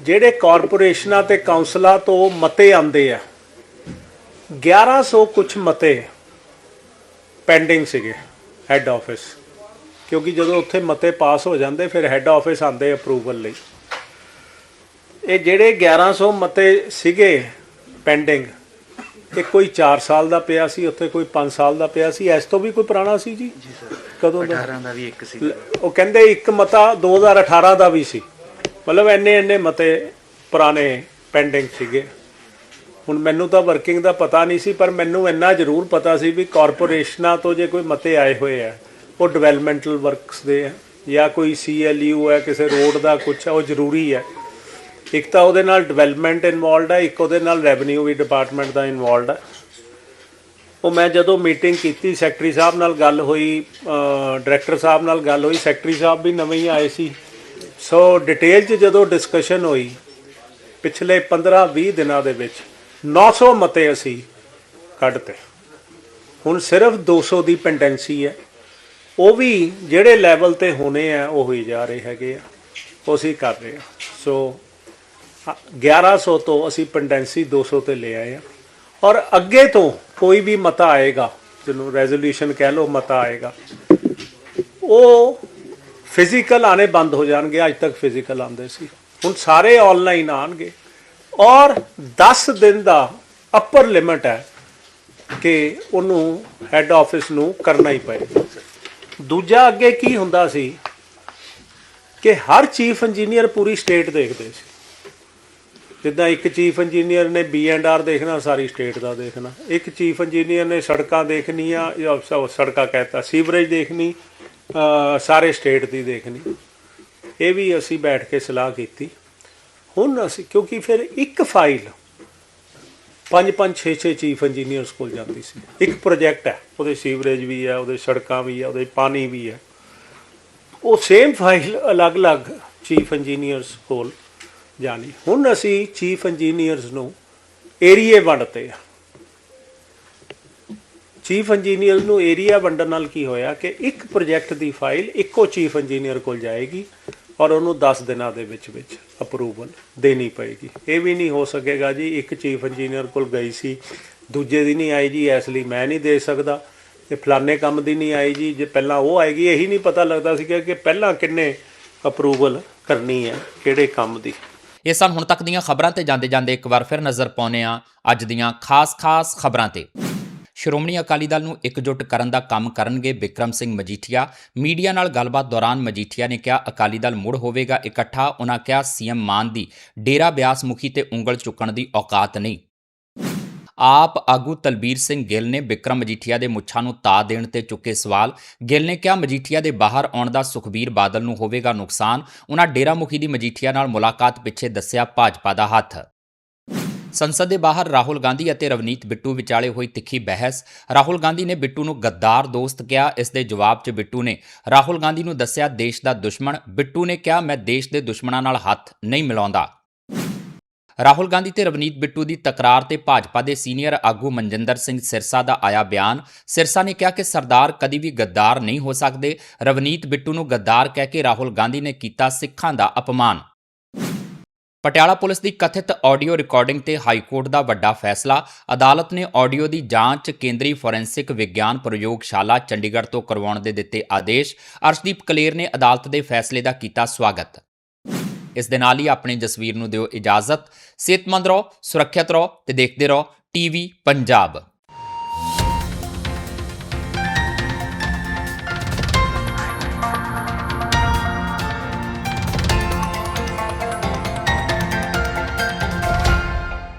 ਜਿਹੜੇ ਕਾਰਪੋਰੇਸ਼ਨਾਂ ਤੇ ਕਾਉਂਸਲਾਂ ਤੋਂ ਮਤੇ ਆਉਂਦੇ ਆ 1100 ਕੁਝ ਮਤੇ ਪੈਂਡਿੰਗ ਸੀਗੇ ਹੈੱਡ ਆਫਿਸ ਕਿਉਂਕਿ ਜਦੋਂ ਉੱਥੇ ਮਤੇ ਪਾਸ ਹੋ ਜਾਂਦੇ ਫਿਰ ਹੈੱਡ ਆਫਿਸ ਆਉਂਦੇ ਅਪਰੂਵਲ ਲਈ। ਇਹ ਜਿਹੜੇ 1100 ਮਤੇ ਸੀਗੇ ਪੈਂਡਿੰਗ ਇਹ ਕੋਈ 4 ਸਾਲ ਦਾ ਪਿਆ ਸੀ ਉੱਥੇ ਕੋਈ 5 ਸਾਲ ਦਾ ਪਿਆ ਸੀ। ਇਸ ਤੋਂ ਵੀ ਕੋਈ ਪੁਰਾਣਾ ਸੀ ਜੀ? ਜੀ ਸਰ ਕਦੋਂ ਦਾ? 18 ਦਾ ਵੀ ਇੱਕ ਸੀ। ਉਹ ਕਹਿੰਦੇ ਇੱਕ ਮਤਾ 2018 ਦਾ ਵੀ ਸੀ। ਮਤਲਬ ਇੰਨੇ ਇੰਨੇ ਮਤੇ ਪੁਰਾਣੇ ਪੈਂਡਿੰਗ ਸੀਗੇ। ਹੁਣ ਮੈਨੂੰ ਤਾਂ ਵਰਕਿੰਗ ਦਾ ਪਤਾ ਨਹੀਂ ਸੀ ਪਰ ਮੈਨੂੰ ਇੰਨਾ ਜ਼ਰੂਰ ਪਤਾ ਸੀ ਵੀ ਕਾਰਪੋਰੇਸ਼ਨਾਂ ਤੋਂ ਜੇ ਕੋਈ ਮਤੇ ਆਏ ਹੋਏ ਆ ਉਹ ਡਿਵੈਲਪਮੈਂਟਲ ਵਰਕਸ ਦੇ ਆ, ਜਾਂ ਕੋਈ ਸੀਐਲਯੂ ਹੈ, ਕਿਸੇ ਰੋਡ ਦਾ ਕੁਝ ਹੈ, ਉਹ ਜ਼ਰੂਰੀ ਹੈ। ਇੱਕ ਤਾਂ ਉਹਦੇ ਨਾਲ ਡਿਵੈਲਪਮੈਂਟ ਇਨਵੋਲਡ ਹੈ, ਇੱਕ ਉਹਦੇ ਨਾਲ ਰੈਵਨਿਊ ਵੀ ਡਿਪਾਰਟਮੈਂਟ ਦਾ ਇਨਵੋਲਡ ਹੈ। ਉਹ ਮੈਂ ਜਦੋਂ ਮੀਟਿੰਗ ਕੀਤੀ ਸੈਕਟਰੀ ਸਾਹਿਬ ਨਾਲ ਗੱਲ ਹੋਈ ਡਾਇਰੈਕਟਰ ਸਾਹਿਬ ਨਾਲ ਗੱਲ ਹੋਈ ਸੈਕਟਰੀ ਸਾਹਿਬ ਵੀ ਨਵੇਂ ਹੀ ਆਏ ਸੀ। ਸੋ ਡਿਟੇਲ 'ਚ ਜਦੋਂ ਡਿਸਕਸ਼ਨ ਹੋਈ, ਪਿਛਲੇ 15-20 ਦਿਨਾਂ ਦੇ ਵਿੱਚ 900 ਮਤੇ ਅਸੀਂ ਕੱਢਤੇ। ਹੁਣ ਸਿਰਫ 200 ਦੀ ਪੈਂਡੈਂਸੀ ਹੈ। ਉਹ ਵੀ ਜਿਹੜੇ ਲੈਵਲ ਤੇ ਹੋਣੇ ਆ ਉਹ ਹੀ ਜਾ ਰਹੇ ਹੈਗੇ ਆ। ਉਹ ਅਸੀਂ ਕਰ ਰਹੇ ਆ। ਸੋ ਹਾਂ, 1100 ਤੋਂ ਅਸੀਂ ਪੈਂਡੈਂਸੀ 200 ਤੇ ਲੈ ਆਏ ਆ। ਔਰ ਅੱਗੇ ਤੋਂ ਕੋਈ ਵੀ ਮਤਾ ਆਏਗਾ ਜਿਹਨੂੰ ਰੈਜ਼ੋਲੂਸ਼ਨ ਕਹਿ ਲਓ ਮਤਾ ਆਏਗਾ ਉਹ ਫਿਜ਼ੀਕਲ ਆਣੇ ਬੰਦ ਹੋ ਜਾਣਗੇ। ਅੱਜ ਤੱਕ ਫਿਜ਼ੀਕਲ ਆਉਂਦੇ ਸੀ। ਹੁਣ ਸਾਰੇ ਆਨਲਾਈਨ ਆਣਗੇ ਔਰ 10 ਦਿਨ ਦਾ ਅਪਰ ਲਿਮਟ ਹੈ ਕਿ ਉਹਨੂੰ ਹੈੱਡ ਆਫਿਸ ਨੂੰ ਕਰਨਾ ਹੀ ਪਏਗਾ। ਦੂਜਾ ਅੱਗੇ ਕੀ ਹੁੰਦਾ ਸੀ ਕਿ ਹਰ ਚੀਫ ਇੰਜੀਨੀਅਰ ਪੂਰੀ ਸਟੇਟ ਦੇਖਦੇ ਸੀ। ਜਿੱਦਾਂ ਇੱਕ ਚੀਫ ਇੰਜੀਨੀਅਰ ਨੇ ਬੀ ਐਂਡ ਆਰ ਦੇਖਣਾ, ਸਾਰੀ ਸਟੇਟ ਦਾ ਦੇਖਣਾ। ਇੱਕ ਚੀਫ ਇੰਜੀਨੀਅਰ ਨੇ ਸੜਕਾਂ ਦੇਖਣੀਆਂ ਜਾਂ ਸ- ਸੜਕਾਂ ਕਹਿਤਾ, ਸੀਵਰੇਜ ਦੇਖਣੀ ਸਾਰੇ ਸਟੇਟ ਦੀ ਦੇਖਣੀ। ਇਹ ਵੀ ਅਸੀਂ ਬੈਠ ਕੇ ਸਲਾਹ ਕੀਤੀ। ਹੁਣ ਅਸੀਂ, ਕਿਉਂਕਿ ਫਿਰ ਇੱਕ ਫਾਈਲ ਪੰਜ ਪੰਜ 6 6 ਚੀਫ ਇੰਜੀਨੀਅਰਸ ਕੋਲ ਜਾਂਦੀ ਸੀ। ਇੱਕ ਪ੍ਰੋਜੈਕਟ ਹੈ, ਉਹਦੇ ਸੀਵਰੇਜ ਵੀ ਹੈ, ਉਹਦੇ ਸੜਕਾਂ ਵੀ ਹੈ, ਉਹਦੇ ਪਾਣੀ ਵੀ ਹੈ। ਉਹ ਸੇਮ ਫਾਈਲ ਅਲੱਗ-ਅਲੱਗ ਚੀਫ ਇੰਜੀਨੀਅਰਸ ਕੋਲ ਜਾਣੀ। ਹੁਣ ਅਸੀਂ ਚੀਫ ਇੰਜੀਨੀਅਰਸ ਨੂੰ ਏਰੀਏ ਵੰਡਤੇ ਆ। ਚੀਫ ਇੰਜੀਨੀਅਰ ਨੂੰ ਏਰੀਆ ਵੰਡਣ ਨਾਲ ਕੀ ਹੋਇਆ ਕਿ ਇੱਕ ਪ੍ਰੋਜੈਕਟ ਦੀ ਫਾਈਲ ਇੱਕੋ ਚੀਫ ਇੰਜੀਨੀਅਰ ਕੋਲ ਜਾਏਗੀ ਔਰ ਉਹਨੂੰ 10 ਦਿਨਾਂ ਦੇ ਵਿੱਚ ਵਿੱਚ ਅਪਰੂਵਲ ਦੇਣੀ ਪਏਗੀ। ਇਹ ਵੀ ਨਹੀਂ ਹੋ ਸਕੇਗਾ ਜੀ, ਇੱਕ ਚੀਫ ਇੰਜੀਨੀਅਰ ਕੋਲ ਗਈ ਸੀ, ਦੂਜੇ ਦੀ ਨਹੀਂ ਆਈ ਜੀ, ਇਸ ਲਈ ਮੈਂ ਨਹੀਂ ਦੇ ਸਕਦਾ। ਤੇ ਫਲਾਣੇ ਕੰਮ ਦੀ ਨਹੀਂ ਆਈ ਜੀ, ਜੇ ਪਹਿਲਾਂ ਉਹ ਆਏਗੀ, ਇਹੀ ਨਹੀਂ ਪਤਾ ਲੱਗਦਾ ਸੀ ਕਿ ਪਹਿਲਾਂ ਕਿੰਨੇ ਅਪਰੂਵਲ ਕਰਨੀ ਹੈ, ਕਿਹੜੇ ਕੰਮ ਦੀ। ਇਹ ਸਨ ਹੁਣ ਤੱਕ ਦੀਆਂ ਖਬਰਾਂ ਤੇ ਜਾਂਦੇ ਜਾਂਦੇ ਇੱਕ ਵਾਰ ਫਿਰ ਨਜ਼ਰ ਪਾਉਂਦੇ ਹਾਂ ਅੱਜ ਦੀਆਂ ਖਾਸ-ਖਾਸ ਖਬਰਾਂ ਤੇ। ਸ਼੍ਰੋਮਣੀ ਅਕਾਲੀ ਦਲ ਨੂੰ ਇਕਜੁੱਟ ਕਰਨ ਦਾ ਕੰਮ ਕਰਨਗੇ ਵਿਕਰਮ ਸਿੰਘ ਮਜੀਠੀਆ। ਮੀਡੀਆ ਨਾਲ ਗੱਲਬਾਤ ਦੌਰਾਨ ਮਜੀਠੀਆ ਨੇ ਕਿਹਾ, ਅਕਾਲੀ ਦਲ ਮੁੜ ਹੋਵੇਗਾ ਇਕੱਠਾ। ਉਹਨਾਂ ਕਿਹਾ, ਸੀਐਮ ਮਾਨ ਦੀ ਡੇਰਾ ਬਿਆਸ ਮੁਖੀ ਤੇ ਉਂਗਲ ਚੁੱਕਣ ਦੀ ਔਕਾਤ ਨਹੀਂ। ਆਪ ਆਗੂ ਤਲਬੀਰ ਸਿੰਘ ਗਿੱਲ ਨੇ ਵਿਕਰਮ ਮਜੀਠੀਆ ਦੇ ਮੁੱਛਾਂ ਨੂੰ ਤਾ ਦੇਣ ਤੇ ਚੁੱਕੇ ਸਵਾਲ। ਗਿੱਲ ਨੇ ਕਿਹਾ, ਮਜੀਠੀਆ ਦੇ ਬਾਹਰ ਆਉਣ ਦਾ ਸੁਖਬੀਰ ਬਾਦਲ ਨੂੰ ਹੋਵੇਗਾ ਨੁਕਸਾਨ। ਉਹਨਾਂ ਡੇਰਾ ਮੁਖੀ ਦੀ ਮਜੀਠੀਆ ਨਾਲ ਮੁਲਾਕਾਤ ਪਿੱਛੇ ਦੱਸਿਆ ਭਾਜਪਾ ਦਾ ਹੱਥ। ਸੰਸਦ ਦੇ ਬਾਹਰ ਰਾਹੁਲ ਗਾਂਧੀ ਅਤੇ ਰਵਨੀਤ ਬਿੱਟੂ ਵਿਚਾਲੇ ਹੋਈ ਤਿੱਖੀ ਬਹਿਸ। ਰਾਹੁਲ ਗਾਂਧੀ ਨੇ ਬਿੱਟੂ ਨੂੰ ਗੱਦਾਰ ਦੋਸਤ ਕਿਹਾ। ਇਸ ਦੇ ਜਵਾਬ 'ਚ ਬਿੱਟੂ ਨੇ, ਰਾਹੁਲ ਗਾਂਧੀ ਨੂੰ ਦੱਸਿਆ ਦੇਸ਼ ਦਾ ਦੁਸ਼ਮਣ। ਬਿੱਟੂ ਨੇ ਕਿਹਾ, ਮੈਂ ਦੇਸ਼ ਦੇ ਦੁਸ਼ਮਣਾਂ ਨਾਲ ਹੱਥ ਨਹੀਂ ਮਿਲਾਉਂਦਾ। ਰਾਹੁਲ ਗਾਂਧੀ ਤੇ ਰਵਨੀਤ ਬਿੱਟੂ ਦੀ ਤਕਰਾਰ ਤੇ ਭਾਜਪਾ ਦੇ ਸੀਨੀਅਰ ਆਗੂ ਮਨਜਿੰਦਰ ਸਿੰਘ ਸਿਰਸਾ ਦਾ ਆਇਆ ਬਿਆਨ। ਸਿਰਸਾ ਨੇ ਕਿਹਾ ਕਿ ਸਰਦਾਰ ਕਦੀ ਵੀ ਗੱਦਾਰ ਨਹੀਂ ਹੋ ਸਕਦੇ। ਰਵਨੀਤ ਬਿੱਟੂ ਨੂੰ ਗੱਦਾਰ ਕਹਿ ਕੇ ਰਾਹੁਲ ਗਾਂਧੀ ਨੇ ਕੀਤਾ ਸਿੱਖਾਂ ਦਾ ਅਪਮਾਨ। ਪਟਿਆਲਾ ਪੁਲਿਸ ਦੀ ਕਥਿਤ ਆਡੀਓ ਰਿਕਾਰਡਿੰਗ ਤੇ ਹਾਈ ਕੋਰਟ ਦਾ ਵੱਡਾ ਫੈਸਲਾ। ਅਦਾਲਤ ਨੇ ਆਡੀਓ ਦੀ ਜਾਂਚ ਕੇਂਦਰੀ ਫੋਰੈਂਸਿਕ ਵਿਗਿਆਨ ਪ੍ਰਯੋਗਸ਼ਾਲਾ ਚੰਡੀਗੜ੍ਹ ਤੋਂ ਕਰਵਾਉਣ ਦੇ ਦਿੱਤੇ ਆਦੇਸ਼। ਅਰਸ਼ਦੀਪ ਕਲੇਰ ਨੇ ਅਦਾਲਤ ਦੇ ਫੈਸਲੇ ਦਾ ਕੀਤਾ ਸਵਾਗਤ। ਇਸ ਦੇ ਨਾਲ ਹੀ ਆਪਣੀ ਜਸਵੀਰ ਨੂੰ ਦਿਓ ਇਜਾਜ਼ਤ। ਸਿਹਤਮੰਦ ਰਹੋ, ਸੁਰੱਖਿਅਤ ਰਹੋ ਤੇ ਦੇਖਦੇ ਰਹੋ ਟੀਵੀ ਪੰਜਾਬ।